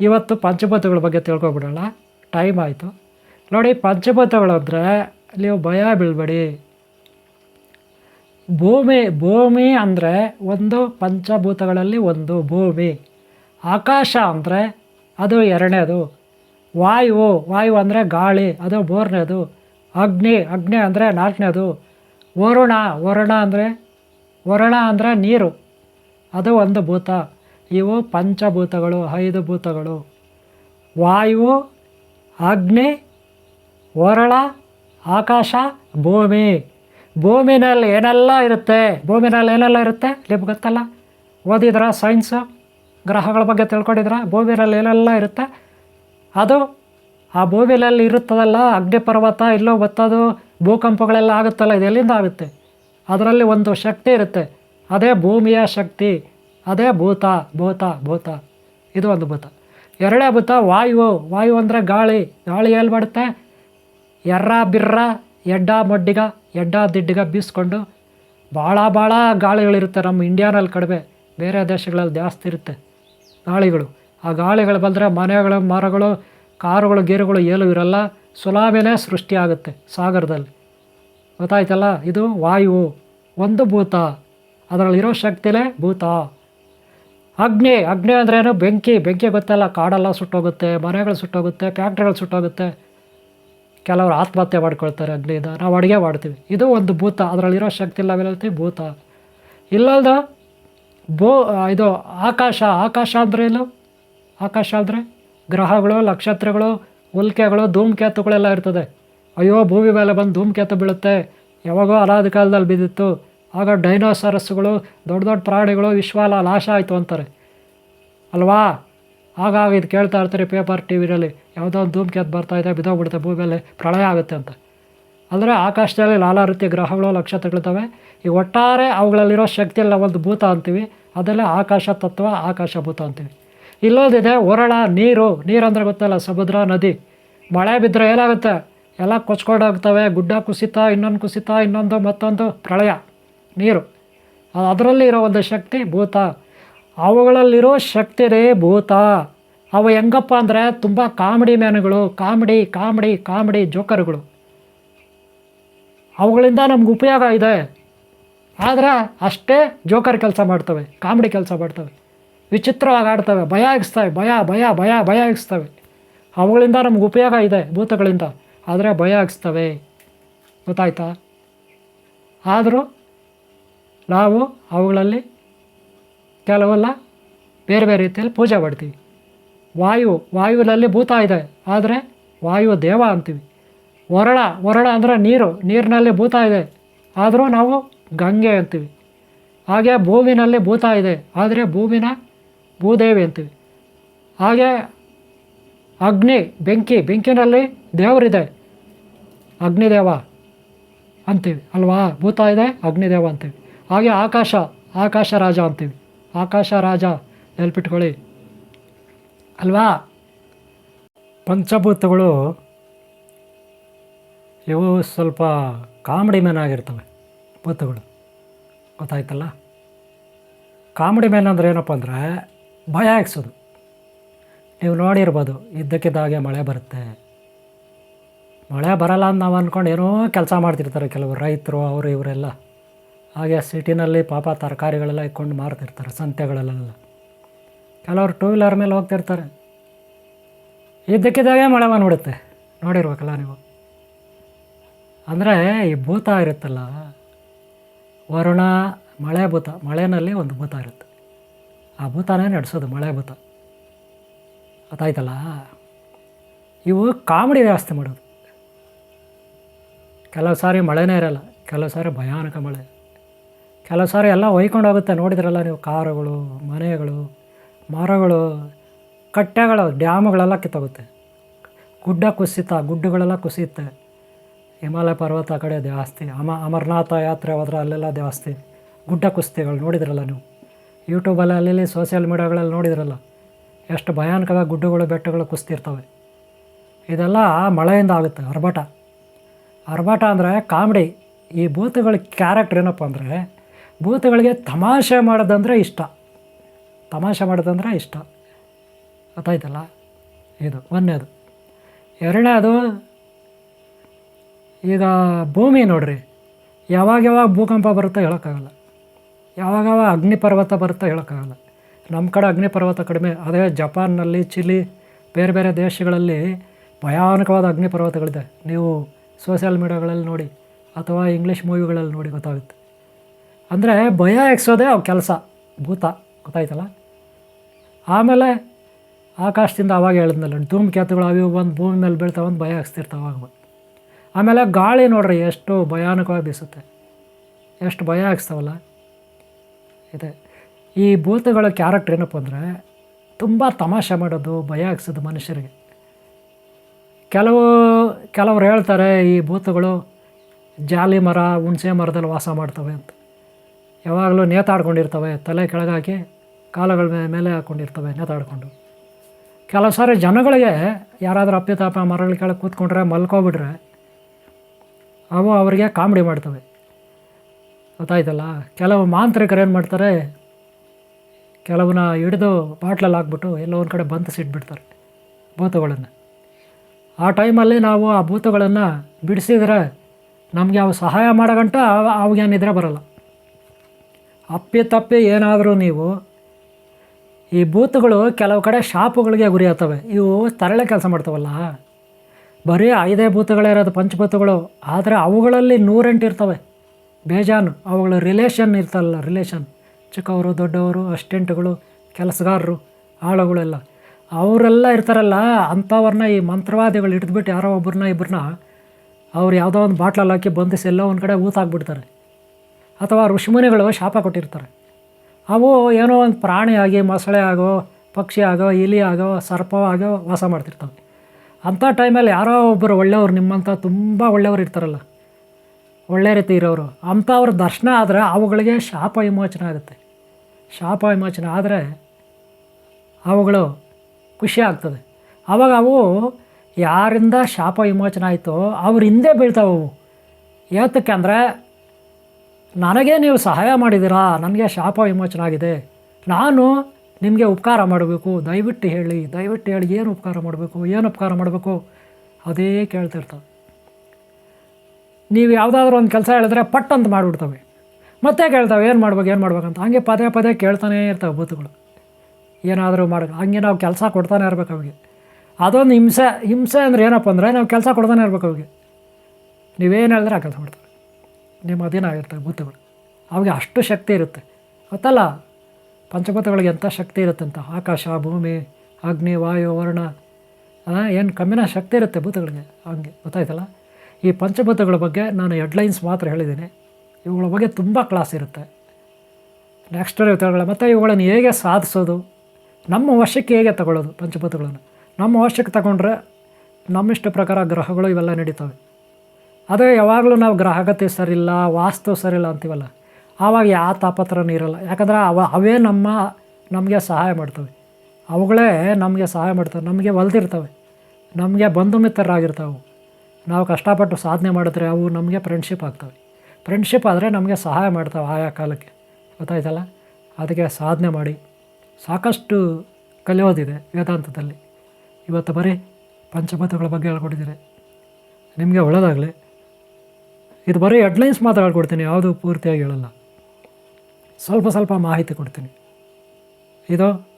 ಇವತ್ತು ಪಂಚಭೂತಗಳ ಬಗ್ಗೆ ತಿಳ್ಕೊಬಿಡೋಣ. ಟೈಮ್ ಆಯಿತು. ನೋಡಿ ಪಂಚಭೂತಗಳು ಅಂದರೆ ನೀವು ಭಯ ಬೀಳ್ಬೇಡಿ. ಭೂಮಿ ಭೂಮಿ ಅಂದರೆ ಒಂದು ಪಂಚಭೂತಗಳಲ್ಲಿ ಒಂದು ಭೂಮಿ. ಆಕಾಶ ಅಂದರೆ ಅದು ಎರಡನೇದು. ವಾಯು ವಾಯು ಅಂದರೆ ಗಾಳಿ, ಅದು ಮೂರನೇದು. ಅಗ್ನಿ ಅಗ್ನಿ ಅಂದರೆ ನಾಲ್ಕನೇದು. ವರುಣ ವರುಣ ಅಂದರೆ ವರುಣ ಅಂದರೆ ನೀರು. ಅದು ಒಂದು ಭೂತ. ಇವು ಪಂಚಭೂತಗಳು, ಐದು ಭೂತಗಳು. ವಾಯು, ಅಗ್ನಿ ವರಳ ಆಕಾಶ, ಭೂಮಿ. ಭೂಮಿನಲ್ಲಿ ಏನೆಲ್ಲ ಇರುತ್ತೆ? ಭೂಮಿನಲ್ಲಿ ಏನೆಲ್ಲ ಇರುತ್ತೆ? ನಿಮ್ಗೆ ಗೊತ್ತಲ್ಲ? ಓದಿದ್ರ ಸೈನ್ಸು ಗ್ರಹಗಳ ಬಗ್ಗೆ ತಿಳ್ಕೊಂಡಿದ್ರೆ? ಭೂಮಿಯಲ್ಲಿ ಏನೆಲ್ಲ ಇರುತ್ತೆ? ಅದು ಆ ಭೂಮಿಯಲ್ಲಿ ಇರುತ್ತದಲ್ಲ ಅಗ್ನಿ ಪರ್ವತ ಇಲ್ಲೋ ಬತ್ತದು ಭೂಕಂಪಗಳೆಲ್ಲ ಆಗುತ್ತಲ್ಲ, ಇದು ಎಲ್ಲಿಂದ ಆಗುತ್ತೆ? ಅದರಲ್ಲಿ ಒಂದು ಶಕ್ತಿ ಇರುತ್ತೆ. ಅದೇ ಭೂಮಿಯ ಶಕ್ತಿ, ಅದೇ ಭೂತ ಭೂತ ಭೂತ. ಇದು ಒಂದು ಭೂತ. ಎರಡೇ ಭೂತ, ವಾಯು. ವಾಯು ಅಂದರೆ ಗಾಳಿ. ಗಾಳಿ ಎಲ್ಲಿ ಮಾಡುತ್ತೆ? ಎರ್ರ, ಬಿರ್ರ, ಎಡ್ಡ, ಮೊಡ್ಡಿಗ, ಎಡ್ಡ, ದಿಡ್ಡಿಗ ಬೀಸ್ಕೊಂಡು ಭಾಳ ಭಾಳ ಗಾಳಿಗಳಿರುತ್ತೆ ನಮ್ಮ ಇಂಡಿಯಾನಲ್ಲಿ ಕಡಿಮೆ. ಬೇರೆ ದೇಶಗಳಲ್ಲಿ ಜಾಸ್ತಿ ಇರುತ್ತೆ. ಗಾಳಿಗಳು. ಆ ಗಾಳಿಗಳು ಬಂದರೆ ಮನೆಗಳು, ಮರಗಳು, ಕಾರುಗಳು, ಗೇರುಗಳು ಏನು ಇರಲ್ಲ. ಸುನಾಮಿನೇ ಸೃಷ್ಟಿಯಾಗುತ್ತೆ ಸಾಗರದಲ್ಲಿ. ಗೊತ್ತಾಯ್ತಲ್ಲ? ಇದು ವಾಯು, ಒಂದು ಭೂತ. ಅದರಲ್ಲಿರೋ ಶಕ್ತಿನೇ ಭೂತ. ಅಗ್ನಿ ಅಗ್ನಿ ಅಂದ್ರೇನು? ಬೆಂಕಿ. ಬೆಂಕಿ ಗೊತ್ತಲ್ಲ? ಕಾಡೆಲ್ಲ ಸುಟ್ಟೋಗುತ್ತೆ, ಮನೆಗಳು ಸುಟ್ಟೋಗುತ್ತೆ, ಫ್ಯಾಕ್ಟ್ರಿಗಳು ಸುಟ್ಟೋಗುತ್ತೆ. ಕೆಲವರು ಆತ್ಮಹತ್ಯೆ ಮಾಡ್ಕೊಳ್ತಾರೆ ಅಗ್ನಿಯಿಂದ. ನಾವು ಅಡುಗೆ ಮಾಡ್ತೀವಿ. ಇದು ಒಂದು ಭೂತ. ಅದರಲ್ಲಿರೋ ಶಕ್ತಿ ಇಲ್ಲ ಭೂತ. ಇಲ್ಲದ ಭೂ ಇದು ಆಕಾಶ ಆಕಾಶ ಅಂದ್ರೇನು ಆಕಾಶ ಅಂದರೆ ಗ್ರಹಗಳು, ನಕ್ಷತ್ರಗಳು, ಉಲ್ಕೆಗಳು, ಧೂಮಕೇತುಗಳೆಲ್ಲ ಇರ್ತದೆ. ಅಯ್ಯೋ, ಭೂಮಿ ಮೇಲೆ ಬಂದು ಧೂಮಕೇತು ಬೀಳುತ್ತೆ. ಯಾವಾಗೋ ಅನಾದಿ ಕಾಲದಲ್ಲಿ ಬಿದ್ದಿತ್ತು. ಆಗ ಡೈನೋಸರಸ್ಗಳು ದೊಡ್ಡ ದೊಡ್ಡ ಪ್ರಾಣಿಗಳು ವಿಶ್ವಾಲ ನಾಶ ಆಯಿತು ಅಂತಾರೆ. ಅಲ್ವಾ? ಆಗ ಇದು ಕೇಳ್ತಾ ಇರ್ತಾರೆ ಪೇಪರ್ ಟಿ ವಿನಲ್ಲಿ. ಯಾವುದೋ ಒಂದು ಧೂಮಕೇತು ಇದೆ, ಬಿದ್ದೋಗ್ಬಿಡುತ್ತೆ, ಭೂಮಿ ಮೇಲೆ ಪ್ರಳಯ ಆಗುತ್ತೆ ಅಂತ. ಅಂದರೆ ಆಕಾಶದಲ್ಲಿ ನಾನಾ ರೀತಿಯ ಗ್ರಹಗಳು, ನಕ್ಷತ್ರಗಳಿದ್ದಾವೆ. ಈ ಒಟ್ಟಾರೆ ಅವುಗಳಲ್ಲಿರೋ ಶಕ್ತಿಯಲ್ಲಿ ಒಂದು ಭೂತ ಅಂತೀವಿ. ಅದೆಲ್ಲ ಆಕಾಶ ತತ್ವ, ಆಕಾಶ ಭೂತ ಅಂತೀವಿ. ಇಲ್ಲೋದಿದೆ ಒರಳ, ನೀರು. ನೀರು ಅಂದರೆ ಗೊತ್ತಲ್ಲ, ಸಮುದ್ರ, ನದಿ. ಮಳೆ ಬಿದ್ದರೆ ಏನಾಗುತ್ತೆ? ಎಲ್ಲ ಕೊಚ್ಕೊಂಡೋಗ್ತವೆ. ಗುಡ್ಡ ಕುಸಿತ, ಇನ್ನೊಂದು ಕುಸಿತ, ಇನ್ನೊಂದು ಮತ್ತೊಂದು ಪ್ರಳಯ, ನೀರು. ಅದರಲ್ಲಿ ಇರೋ ಒಂದು ಶಕ್ತಿ ಭೂತ. ಅವುಗಳಲ್ಲಿರೋ ಶಕ್ತಿನೇ ಭೂತ. ಅವು ಹೆಂಗಪ್ಪ ಅಂದರೆ ತುಂಬ ಕಾಮಿಡಿ ಮ್ಯಾನ್ಗಳು. ಕಾಮಿಡಿ ಕಾಮಿಡಿ ಕಾಮಿಡಿ ಜೋಕರ್ಗಳು. ಅವುಗಳಿಂದ ನಮ್ಗೆ ಉಪಯೋಗ ಇದೆ. ಆದರೆ ಅಷ್ಟೇ ಜೋಕರ್ ಕೆಲಸ ಮಾಡ್ತವೆ, ಕಾಮಿಡಿ ಕೆಲಸ ಮಾಡ್ತವೆ, ವಿಚಿತ್ರವಾಗಿ ಆಡ್ತವೆ, ಭಯ ಆಗಿಸ್ತವೆ ಭಯ ಭಯ ಭಯ ಭಯ ಆಗಿಸ್ತವೆ ಅವುಗಳಿಂದ ನಮ್ಗೆ ಉಪಯೋಗ ಇದೆ ಭೂತಗಳಿಂದ, ಆದರೆ ಭಯ ಆಗಿಸ್ತವೆ ಗೊತ್ತಾಯ್ತಾ? ಆದರೂ ನಾವು ಅವುಗಳಲ್ಲಿ ಕೆಲವೆಲ್ಲ, ಬೇರೆ ಬೇರೆ ರೀತಿಯಲ್ಲಿ ಪೂಜೆ ಮಾಡ್ತೀವಿ. ವಾಯು, ವಾಯುವಿನಲ್ಲಿ ಭೂತ ಇದೆ, ಆದರೆ ವಾಯು ದೇವ ಅಂತೀವಿ. ವರಳ ಒರಳ ಅಂದರೆ ನೀರು, ನೀರಿನಲ್ಲಿ ಭೂತ ಇದೆ. ಆದರೂ ನಾವು ಗಂಗೆ ಅಂತೀವಿ. ಹಾಗೆ ಭೂಮಿನಲ್ಲಿ ಭೂತ ಇದೆ. ಆದರೆ ಭೂಮಿನ ಭೂದೇವಿ ಅಂತೀವಿ. ಹಾಗೆ ಅಗ್ನಿ, ಬೆಂಕಿ, ಬೆಂಕಿನಲ್ಲಿ ದೇವರಿದೆ. ಅಗ್ನಿದೇವ ಅಂತೀವಿ ಅಲ್ವಾ? ಭೂತ ಇದೆ, ಅಗ್ನಿದೇವ ಅಂತೀವಿ. ಹಾಗೆ ಆಕಾಶ ಆಕಾಶ ರಾಜ ಅಂತೀವಿ. ಆಕಾಶ ರಾಜ ನೆಲ್ಪಿಟ್ಕೊಳ್ಳಿ ಅಲ್ವಾ? ಪಂಚಭೂತಗಳು ಇವು ಸ್ವಲ್ಪ ಕಾಮಿಡಿ ಮ್ಯಾನ್ ಆಗಿರ್ತವೆ ಬತ್ತುಗಳು ಗೊತ್ತಾಯ್ತಲ್ಲ? ಕಾಮಿಡಿ ಮ್ಯಾನ್ ಅಂದ್ರೆ ಏನಪ್ಪ ಅಂದರೆ ಭಯ ಹಾಕ್ಸೋದು ನೀವು ನೋಡಿರ್ಬೋದು, ಇದ್ದಕ್ಕಿದ್ದಾಗೆ ಮಳೆ ಬರುತ್ತೆ. ಮಳೆ ಬರಲ್ಲ ಅಂತ ನಾವು ಅಂದ್ಕೊಂಡು ಏನೋ ಕೆಲಸ ಮಾಡ್ತಿರ್ತಾರೆ ಕೆಲವರು ರೈತರು, ಅವರು ಇವರೆಲ್ಲ. ಹಾಗೆ ಸಿಟಿನಲ್ಲಿ ಪಾಪ ತರಕಾರಿಗಳೆಲ್ಲ ಇಟ್ಕೊಂಡು ಮಾರ್ತಿರ್ತಾರೆ, ಸಂತೆಗಳಲ್ಲೆಲ್ಲ. ಕೆಲವರು ಟೂ ವೀಲರ್ ಮೇಲೆ ಹೋಗ್ತಿರ್ತಾರೆ. ಇದ್ದಕ್ಕಿದ್ದಾಗೆ ಮಳೆ ಬಂದ್ಬಿಡುತ್ತೆ. ನೋಡಿರ್ಬೇಕಲ್ಲ ನೀವು? ಅಂದರೆ ಈ ಭೂತ ಇರುತ್ತಲ್ಲ, ವರುಣ, ಮಳೆ ಭೂತ, ಮಳೆನಲ್ಲಿ ಒಂದು ಭೂತ ಇರುತ್ತೆ. ಆ ಭೂತನೇ ನಡೆಸೋದು, ಮಳೆ ಭೂತ. ಗೊತ್ತಾಯ್ತಲ್ಲ ಇವು ಕಾಮಿಡಿ ವ್ಯವಸ್ಥೆ ಮಾಡೋದು. ಕೆಲವು ಸಾರಿ ಮಳೆನೇ ಇರಲ್ಲ, ಕೆಲವು ಸಾರಿ ಭಯಾನಕ ಮಳೆ. ಕೆಲವು ಸಾರಿ ಎಲ್ಲ ಒಯ್ಕೊಂಡು ಹೋಗುತ್ತೆ, ನೋಡಿದ್ರಲ್ಲ ನೀವು, ಕಾರುಗಳು, ಮನೆಗಳು, ಮರಗಳು, ಕಟ್ಟೆಗಳು, ಡ್ಯಾಮ್ಗಳೆಲ್ಲ ಕಿತ್ತೋಗುತ್ತೆ. ಗುಡ್ಡ ಕುಸಿತ, ಗುಡ್ಡಗಳೆಲ್ಲ ಕುಸಿಯುತ್ತೆ. ಹಿಮಾಲಯ ಪರ್ವತ ಕಡೆ ಜಾಸ್ತಿ ಅಮ, ಅಮರನಾಥ ಯಾತ್ರೆ ಹೋದ್ರೆ ಅಲ್ಲೆಲ್ಲ ಜಾಸ್ತಿ ಗುಡ್ಡ ಕುಸ್ತಿಗಳು ನೋಡಿದ್ರಲ್ಲ ನೀವು? ಯೂಟ್ಯೂಬಲ್ಲಿ ಅಲ್ಲಿ ಸೋಷಿಯಲ್ ಮೀಡಿಯಾಗಳಲ್ಲಿ ನೋಡಿದ್ರಲ್ಲ? ಎಷ್ಟು ಭಯಾನಕವಾಗಿ ಗುಡ್ಡಗಳು, ಬೆಟ್ಟಗಳು ಕುಸ್ತಿರ್ತವೆ. ಇದೆಲ್ಲ ಮಳೆಯಿಂದ ಆಗುತ್ತೆ, ಅರ್ಭಟ. ಅರ್ಭಟ ಅಂದರೆ ಕಾಮಿಡಿ. ಈ ಭೂತಗಳ ಕ್ಯಾರೆಕ್ಟರ್ ಏನಪ್ಪ ಅಂದರೆ, ಭೂತಗಳಿಗೆ ತಮಾಷೆ ಮಾಡೋದಂದರೆ ಇಷ್ಟ. ತಮಾಷೆ ಮಾಡೋದಂದರೆ ಇಷ್ಟ. ಗೊತ್ತಾಯ್ತಲ್ಲ? ಇದು, ಒಂದನೇದು. ಎರಡನೇದು ಈಗ ಭೂಮಿ ನೋಡ್ರಿ ಯಾವಾಗ ಯಾವಾಗ ಭೂಕಂಪ ಬರುತ್ತೆ ಹೇಳೋಕ್ಕಾಗಲ್ಲ. ಯಾವಾಗ ಯಾವಾಗ ಅಗ್ನಿ ಪರ್ವತ ಬರುತ್ತೆ ಹೇಳೋಕ್ಕಾಗಲ್ಲ. ನಮ್ಮ ಕಡೆ ಅಗ್ನಿ ಪರ್ವತ ಕಡಿಮೆ ಅದೇ ಜಪಾನ್ನಲ್ಲಿ, ಚಿಲಿ, ಬೇರೆ ಬೇರೆ ದೇಶಗಳಲ್ಲಿ ಭಯಾನಕವಾದ ಅಗ್ನಿ ಪರ್ವತಗಳಿದೆ ನೀವು ಸೋಷಿಯಲ್ ಮೀಡಿಯಾಗಳಲ್ಲಿ ನೋಡಿ, ಅಥವಾ ಇಂಗ್ಲೀಷ್ ಮೂವಿಗಳಲ್ಲಿ ನೋಡಿ ಗೊತ್ತಾಗುತ್ತೆ. ಅಂದರೆ ಭಯ ಎಕ್ಸೋದೇ ಅವು ಕೆಲಸ, ಭೂತ, ಗೊತ್ತಾಯ್ತಲ್ಲ? ಆಮೇಲೆ ಆಕಾಶದಿಂದ ಅವಾಗ ಹೇಳಿದ್ನಲ್ಲ ಧೂಮಕೇತುಗಳು ಅವು ಬಂದು ಭೂಮಿ ಮೇಲೆ ಬೀಳ್ತಾವೆ ಅಂತ ಭಯ ಹಾಕ್ಸ್ತಿರ್ತಾವೆ ಅವಾಗ. ಆಮೇಲೆ ಗಾಳಿ ನೋಡ್ರಿ ಎಷ್ಟು ಭಯಾನಕವಾಗಿ ಬೀಸುತ್ತೆ. ಎಷ್ಟು ಭಯ ಹಾಕ್ಸ್ತಾವಲ್ಲ ಇದೆ. ಈ ಭೂತಗಳ ಕ್ಯಾರೆಕ್ಟರ್ ಏನಪ್ಪ ಅಂದರೆ ತುಂಬ ತಮಾಷೆ ಮಾಡೋದು, ಭಯ ಹಾಕ್ಸೋದು ಮನುಷ್ಯರಿಗೆ. ಕೆಲವು, ಕೆಲವ್ರು ಹೇಳ್ತಾರೆ ಈ ಭೂತಗಳು ಜಾಲಿ ಮರ, ಹುಣಸೆ ಮರದಲ್ಲಿ ವಾಸ ಮಾಡ್ತವೆ ಅಂತ. ಯಾವಾಗಲೂ ನೇತಾಡ್ಕೊಂಡಿರ್ತವೆ, ತಲೆ ಕೆಳಗಾಕಿ ಕಾಲುಗಳ ಮೇಲೆ ಹಾಕ್ಕೊಂಡಿರ್ತವೆ ನೇತಾಡ್ಕೊಂಡು. ಕೆಲವು ಸಾರಿ ಜನಗಳಿಗೆ ಯಾರಾದರೂ ಅಪ್ಪಿತಾಪ, ಮರಗಳ ಕೆಳಗೆ ಕೂತ್ಕೊಂಡ್ರೆ ಮಲ್ಕೊಬಿಟ್ರೆ ಅವು ಅವರಿಗೆ ಕಾಮಿಡಿ ಮಾಡ್ತವೆ ಗೊತ್ತಾಯ್ತಲ್ಲ? ಕೆಲವು ಮಾಂತ್ರಿಕರು ಏನು ಮಾಡ್ತಾರೆ, ಕೆಲವನ್ನ ಹಿಡಿದು ಬಾಟ್ಲಲ್ಲಿ ಹಾಕ್ಬಿಟ್ಟು ಎಲ್ಲೋ ಒಂದು ಕಡೆ ಬಂಧಿಸಿಟ್ಬಿಡ್ತಾರೆ ಭೂತಗಳನ್ನು. ಆ ಟೈಮಲ್ಲಿ ನಾವು ಆ ಭೂತಗಳನ್ನು ಬಿಡಿಸಿದ್ರೆ ನಮಗೆ ಅವು ಸಹಾಯ ಮಾಡೋಗಂಟ ಅವಾಗ ನಿದ್ರೆ ಬರಲ್ಲ. ಅಪ್ಪಿ ತಪ್ಪಿ ಏನಾದರೂ ನೀವು ಈ ಭೂತಗಳು ಕೆಲವು ಕಡೆ ಶಾಪುಗಳಿಗೆ ಗುರಿ ಆಗ್ತವೆ. ಇವು ತರಳೆ ಕೆಲಸ ಮಾಡ್ತಾವಲ್ಲ? ಬರೀ ಐದೇ ಭೂತಗಳೇ ಇರೋದು ಪಂಚಭೂತಗಳು. ಆದರೆ ಅವುಗಳಲ್ಲಿ ನೂರೆಂಟು ಇರ್ತವೆ. ಬೇಜಾನು. ಅವುಗಳ ರಿಲೇಷನ್ ಇರ್ತಲ್ಲ ರಿಲೇಷನ್ ಚಿಕ್ಕವರು, ದೊಡ್ಡವರು, ಅಸ್ಟೆಂಟ್ಗಳು, ಕೆಲಸಗಾರರು, ಆಳುಗಳೆಲ್ಲ. ಅವರೆಲ್ಲ ಇರ್ತಾರಲ್ಲ ಅಂಥವ್ರನ್ನ ಈ ಮಂತ್ರವಾದಿಗಳು ಹಿಡಿದ್ಬಿಟ್ಟು ಯಾರೋ ಒಬ್ಬರನ್ನ ಇಬ್ಬರನ್ನ ಅವ್ರು ಯಾವುದೋ ಒಂದು ಬಾಟ್ಲಲ್ಲಿ ಹಾಕಿ ಬಂಧಿಸಿ ಎಲ್ಲೋ ಒಂದು ಕಡೆ ಊತಾಕ್ಬಿಡ್ತಾರೆ ಅಥವಾ ಋಷಿಮುನಿಗಳು ಶಾಪ ಕೊಟ್ಟಿರ್ತಾರೆ. ಅವು ಏನೋ ಒಂದು ಪ್ರಾಣಿ ಆಗಿ ಮೊಸಳೆ ಆಗೋ, ಪಕ್ಷಿ ಆಗೋ, ಇಲಿ ಆಗೋ, ಸರ್ಪ ಆಗೋ ವಾಸ ಮಾಡ್ತಿರ್ತವೆ. ಅಂಥ ಟೈಮಲ್ಲಿ ಯಾರೋ ಒಬ್ಬರು ಒಳ್ಳೆಯವ್ರು ನಿಮ್ಮಂಥ ತುಂಬ ಒಳ್ಳೆಯವ್ರು ಇರ್ತಾರಲ್ಲ. ಒಳ್ಳೆ ರೀತಿ ಇರೋರು. ಅಂಥವ್ರ ದರ್ಶನ ಆದರೆ ಅವುಗಳಿಗೆ ಶಾಪ ವಿಮೋಚನೆ ಆಗುತ್ತೆ. ಶಾಪ ವಿಮೋಚನೆ ಆದರೆ ಅವುಗಳು ಖುಷಿ ಆಗ್ತದೆ. ಆವಾಗ ಅವು ಯಾರಿಂದ ಶಾಪ ವಿಮೋಚನೆ ಆಯಿತೋ ಅವ್ರ ಹಿಂದೆ ಬೀಳ್ತಾವೆ ಅವು. ಯಾತಕ್ಕೆ ಅಂದರೆ ನನಗೆ ನೀವು ಸಹಾಯ ಮಾಡಿದ್ದೀರಾ? ನನಗೆ ಶಾಪ ವಿಮೋಚನೆ ಆಗಿದೆ. ನಾನು ನಿಮಗೆ ಉಪಕಾರ ಮಾಡಬೇಕು, ದಯವಿಟ್ಟು ಹೇಳಿ ದಯವಿಟ್ಟು ಹೇಳಿ ಏನು ಉಪಕಾರ ಮಾಡಬೇಕು, ಏನು ಉಪಕಾರ ಮಾಡಬೇಕು, ಅದೇ ಕೇಳ್ತಿರ್ತವೆ ನೀವು ಯಾವುದಾದ್ರೂ ಒಂದು ಕೆಲಸ ಹೇಳಿದ್ರೆ ಪಟ್ ಅಂತ ಮಾಡಿಬಿಡ್ತವೆ. ಮತ್ತೆ ಕೇಳ್ತಾವೆ, ಏನು ಮಾಡ್ಬೇಕು, ಏನು ಮಾಡ್ಬೇಕಂತ ಹಾಗೆ ಪದೇ ಪದೇ ಕೇಳ್ತಾನೇ ಇರ್ತವೆ ಭೂತಗಳು. ಏನಾದರೂ ಮಾಡಿ ಹಂಗೆ ನಾವು ಕೆಲಸ ಕೊಡ್ತಾನೆ ಇರ್ಬೇಕು ಅವಿಗೆ ಅದೊಂದು ಹಿಂಸೆ ಹಿಂಸೆ ಅಂದರೆ ಏನಪ್ಪ ಅಂದರೆ ನಾವು ಕೆಲಸ ಕೊಡ್ತಾನೆ ಇರ್ಬೇಕು ಅವಿಗೆ ನೀವೇನು ಹೇಳಿದ್ರೆ ಆ ಕೆಲಸ ಮಾಡ್ತಾರೆ. ನಿಮ್ಮ ಅಧೀನ ಆಗಿರ್ತವೆ ಭೂತಗಳು. ಅವಿಗೆ ಅಷ್ಟು ಶಕ್ತಿ ಇರುತ್ತೆ. ಗೊತ್ತಲ್ಲ? ಪಂಚಭೂತಗಳಿಗೆ ಎಂಥ ಶಕ್ತಿ ಇರುತ್ತಂತ ಆಕಾಶ, ಭೂಮಿ, ಅಗ್ನಿ, ವಾಯು, ವರ್ಣ. ಏನು ಕಮ್ಮಿನ ಶಕ್ತಿ ಇರುತ್ತೆ ಭೂತಗಳಿಗೆ? ಹಂಗೆ, ಗೊತ್ತಾಯ್ತಲ್ಲ? ಈ ಪಂಚಭೂತಗಳ ಬಗ್ಗೆ ನಾನು ಹೆಡ್ಲೈನ್ಸ್ ಮಾತ್ರ ಹೇಳಿದ್ದೀನಿ. ಇವುಗಳ ಬಗ್ಗೆ ತುಂಬ ಕ್ಲಾಸ್ ಇರುತ್ತೆ. ನೆಕ್ಸ್ಟ್ ಇವುಗಳ ಮತ್ತು ಇವುಗಳನ್ನು ಹೇಗೆ ಸಾಧಿಸೋದು? ನಮ್ಮ ವಶಕ್ಕೆ ಹೇಗೆ ತಗೊಳ್ಳೋದು ಪಂಚಭೂತಗಳನ್ನು? ನಮ್ಮ ವಶಕ್ಕೆ ತಗೊಂಡ್ರೆ ನಮ್ಮಿಷ್ಟ ಪ್ರಕಾರ ಗ್ರಹಗಳು ಇವೆಲ್ಲ ನಡೀತವೆ. ಅದೇ ಯಾವಾಗಲೂ ನಾವು ಗ್ರಹಗತಿ ಸರಿಯಿಲ್ಲ, ವಾಸ್ತು ಸರಿಯಿಲ್ಲ ಅಂತೀವಲ್ಲ? ಆವಾಗ ಯಾವ ತಾಪತ್ರನೂ ಇರಲ್ಲ. ಯಾಕಂದ್ರೆ ಅವ, ಅವೇ ನಮ್ಮ, ನಮಗೆ ಸಹಾಯ ಮಾಡ್ತವೆ. ಅವುಗಳೇ ನಮಗೆ ಸಹಾಯ ಮಾಡ್ತವೆ. ನಮಗೆ ಒಲ್ದಿರ್ತವೆ. ನಮಗೆ ಬಂಧು ಮಿತ್ರರಾಗಿರ್ತವೆ ನಾವು ಕಷ್ಟಪಟ್ಟು ಸಾಧನೆ ಮಾಡಿದ್ರೆ ಅವು ನಮಗೆ ಫ್ರೆಂಡ್ಶಿಪ್ ಆಗ್ತವೆ. ಫ್ರೆಂಡ್ಶಿಪ್ ಆದರೆ ನಮಗೆ ಸಹಾಯ ಮಾಡ್ತವೆ ಆಯಾ ಕಾಲಕ್ಕೆ. ಗೊತ್ತಾಯ್ತಲ್ಲ? ಅದಕ್ಕೆ ಸಾಧನೆ ಮಾಡಿ. ಸಾಕಷ್ಟು ಕಲಿಯೋದಿದೆ ವೇದಾಂತದಲ್ಲಿ. ಇವತ್ತು ಬರೀ ಪಂಚಭೂತಗಳ ಬಗ್ಗೆ ಹೇಳ್ಕೊಟ್ಟಿದ್ದೀರಿ ನಿಮಗೆ ಒಳ್ಳೆಯದಾಗಲಿ ಇದು ಬರೀ ಹೆಡ್ಲೈನ್ಸ್ ಮಾತ್ರ ಹೇಳ್ಕೊಡ್ತೀನಿ. ಯಾವುದು ಪೂರ್ತಿಯಾಗಿ ಹೇಳಲ್ಲ. ಸ್ವಲ್ಪ ಸ್ವಲ್ಪ ಮಾಹಿತಿ ಕೊಡ್ತೀನಿ. ಇದು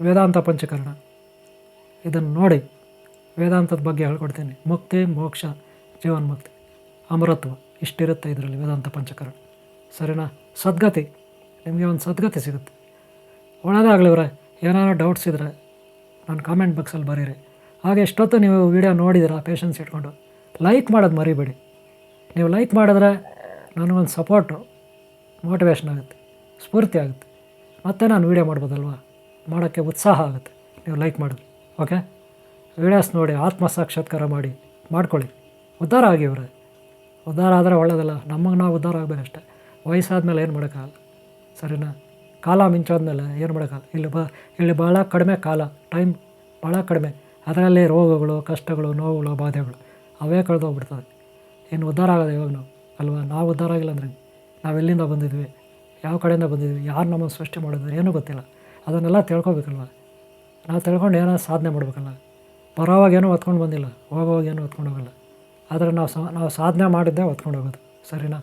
ವೇದಾಂತ ಪಂಚಕರಣ. ಇದನ್ನು ನೋಡಿ ವೇದಾಂತದ ಬಗ್ಗೆ ಹೇಳ್ಕೊಡ್ತೀನಿ. ಮುಕ್ತಿ, ಮೋಕ್ಷ, ಜೀವನ್ಮುಕ್ತಿ ಅಮರತ್ವ ಇಷ್ಟಿರುತ್ತೆ ಇದರಲ್ಲಿ ವೇದಾಂತ ಪಂಚಕರಣ. ಸರಿನಾ? ಸದ್ಗತಿ. ನಿಮಗೆ ಒಂದು ಸದ್ಗತಿ ಸಿಗುತ್ತೆ. ಒಳ್ಳೆಯದಾಗಲಿ ಇವರೇ. ಏನಾದ್ರು ಡೌಟ್ಸ್ ಇದ್ದರೆ ನಾನು ಕಾಮೆಂಟ್ ಬಾಕ್ಸಲ್ಲಿ ಬರೀರಿ. ಹಾಗೆ ಎಷ್ಟೊತ್ತು ನೀವು ವೀಡಿಯೋ ನೋಡಿದಿರಾ ಪೇಷನ್ಸ್ ಇಟ್ಕೊಂಡು ಲೈಕ್ ಮಾಡೋದು ಮರಿಬೇಡಿ. ನೀವು ಲೈಕ್ ಮಾಡಿದ್ರೆ ನನಗೊಂದು ಸಪೋರ್ಟು ಮೋಟಿವೇಶನ್ ಆಗುತ್ತೆ, ಸ್ಫೂರ್ತಿ ಆಗುತ್ತೆ. ಮತ್ತೆ ನಾನು ವೀಡಿಯೋ ಮಾಡ್ಬೋದಲ್ವಾ? ಮಾಡೋಕ್ಕೆ ಉತ್ಸಾಹ ಆಗುತ್ತೆ. ನೀವು ಲೈಕ್ ಮಾಡಿ ಓಕೆ ವೀಡಿಯೋಸ್ ನೋಡಿ ಆತ್ಮ ಸಾಕ್ಷಾತ್ಕಾರ ಮಾಡಿ, ಮಾಡ್ಕೊಳ್ಳಿ. ಉದ್ಧಾರ ಆಗಿವ್ರೆ ಉದ್ಧಾರ ಆದರೆ ಒಳ್ಳೆಯದಲ್ಲ ನಮಗೆ ನಾವು ಉದ್ಧಾರ ಆಗಬೇಕಷ್ಟೆ. ವಯಸ್ಸಾದಮೇಲೆ ಏನು ಮಾಡೋಕ್ಕಾಗಲ್ಲ, ಸರಿನಾ? ಕಾಲ ಮಿಂಚಾದ್ಮೇಲೆ ಏನು ಮಾಡೋಕ್ಕಾಗಲ್ಲ. ಇಲ್ಲಿ ಬ, ಇಲ್ಲಿ ಭಾಳ ಕಡಿಮೆ ಕಾಲ ಟೈಮ್ ಭಾಳ ಕಡಿಮೆ. ಅದರಲ್ಲಿ ರೋಗಗಳು, ಕಷ್ಟಗಳು, ನೋವುಗಳು, ಬಾಧೆಗಳು, ಅವೇ ಕಳೆದೋಗ್ಬಿಡ್ತದೆ ಇನ್ನು ಉದ್ಧಾರ ಆಗೋದು ಇವಾಗ ನಾವು, ಅಲ್ವಾ? ನಾವು ಉದ್ಧಾರ ಆಗಿಲ್ಲ ಅಂದರೆ ನಾವು ಎಲ್ಲಿಂದ ಬಂದಿದ್ವಿ? ಯಾವ ಕಡೆಯಿಂದ ಬಂದಿದ್ವಿ? ಯಾರು ನಮ್ಮನ್ನು ಸೃಷ್ಟಿ ಮಾಡಿದ್ರು ಏನೂ ಗೊತ್ತಿಲ್ಲ. ಅದನ್ನೆಲ್ಲ ತಿಳ್ಕೊಬೇಕಲ್ವ? ನಾವು ತಿಳ್ಕೊಂಡು ಏನೋ ಸಾಧನೆ ಮಾಡಬೇಕಲ್ಲ. ಬರೋವಾಗ ಏನೂ ಹೊತ್ಕೊಂಡು ಬಂದಿಲ್ಲ. ಹೋಗೋವಾಗ ಏನೂ ಹೊತ್ಕೊಂಡು ಹೋಗಲ್ಲ. ಆದರೆ ನಾವು ಸಾ, ನಾವು ಸಾಧನೆ ಮಾಡಿದ್ದೇ ಹೊತ್ಕೊಂಡು ಹೋಗೋದು. ಸರಿನಾ?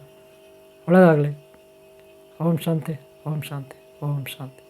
ಒಳ್ಳೆಯದಾಗಲಿ ಓಂ ಶಾಂತಿ ಓಂ ಶಾಂತಿ ಓಂ ಶಾಂತಿ.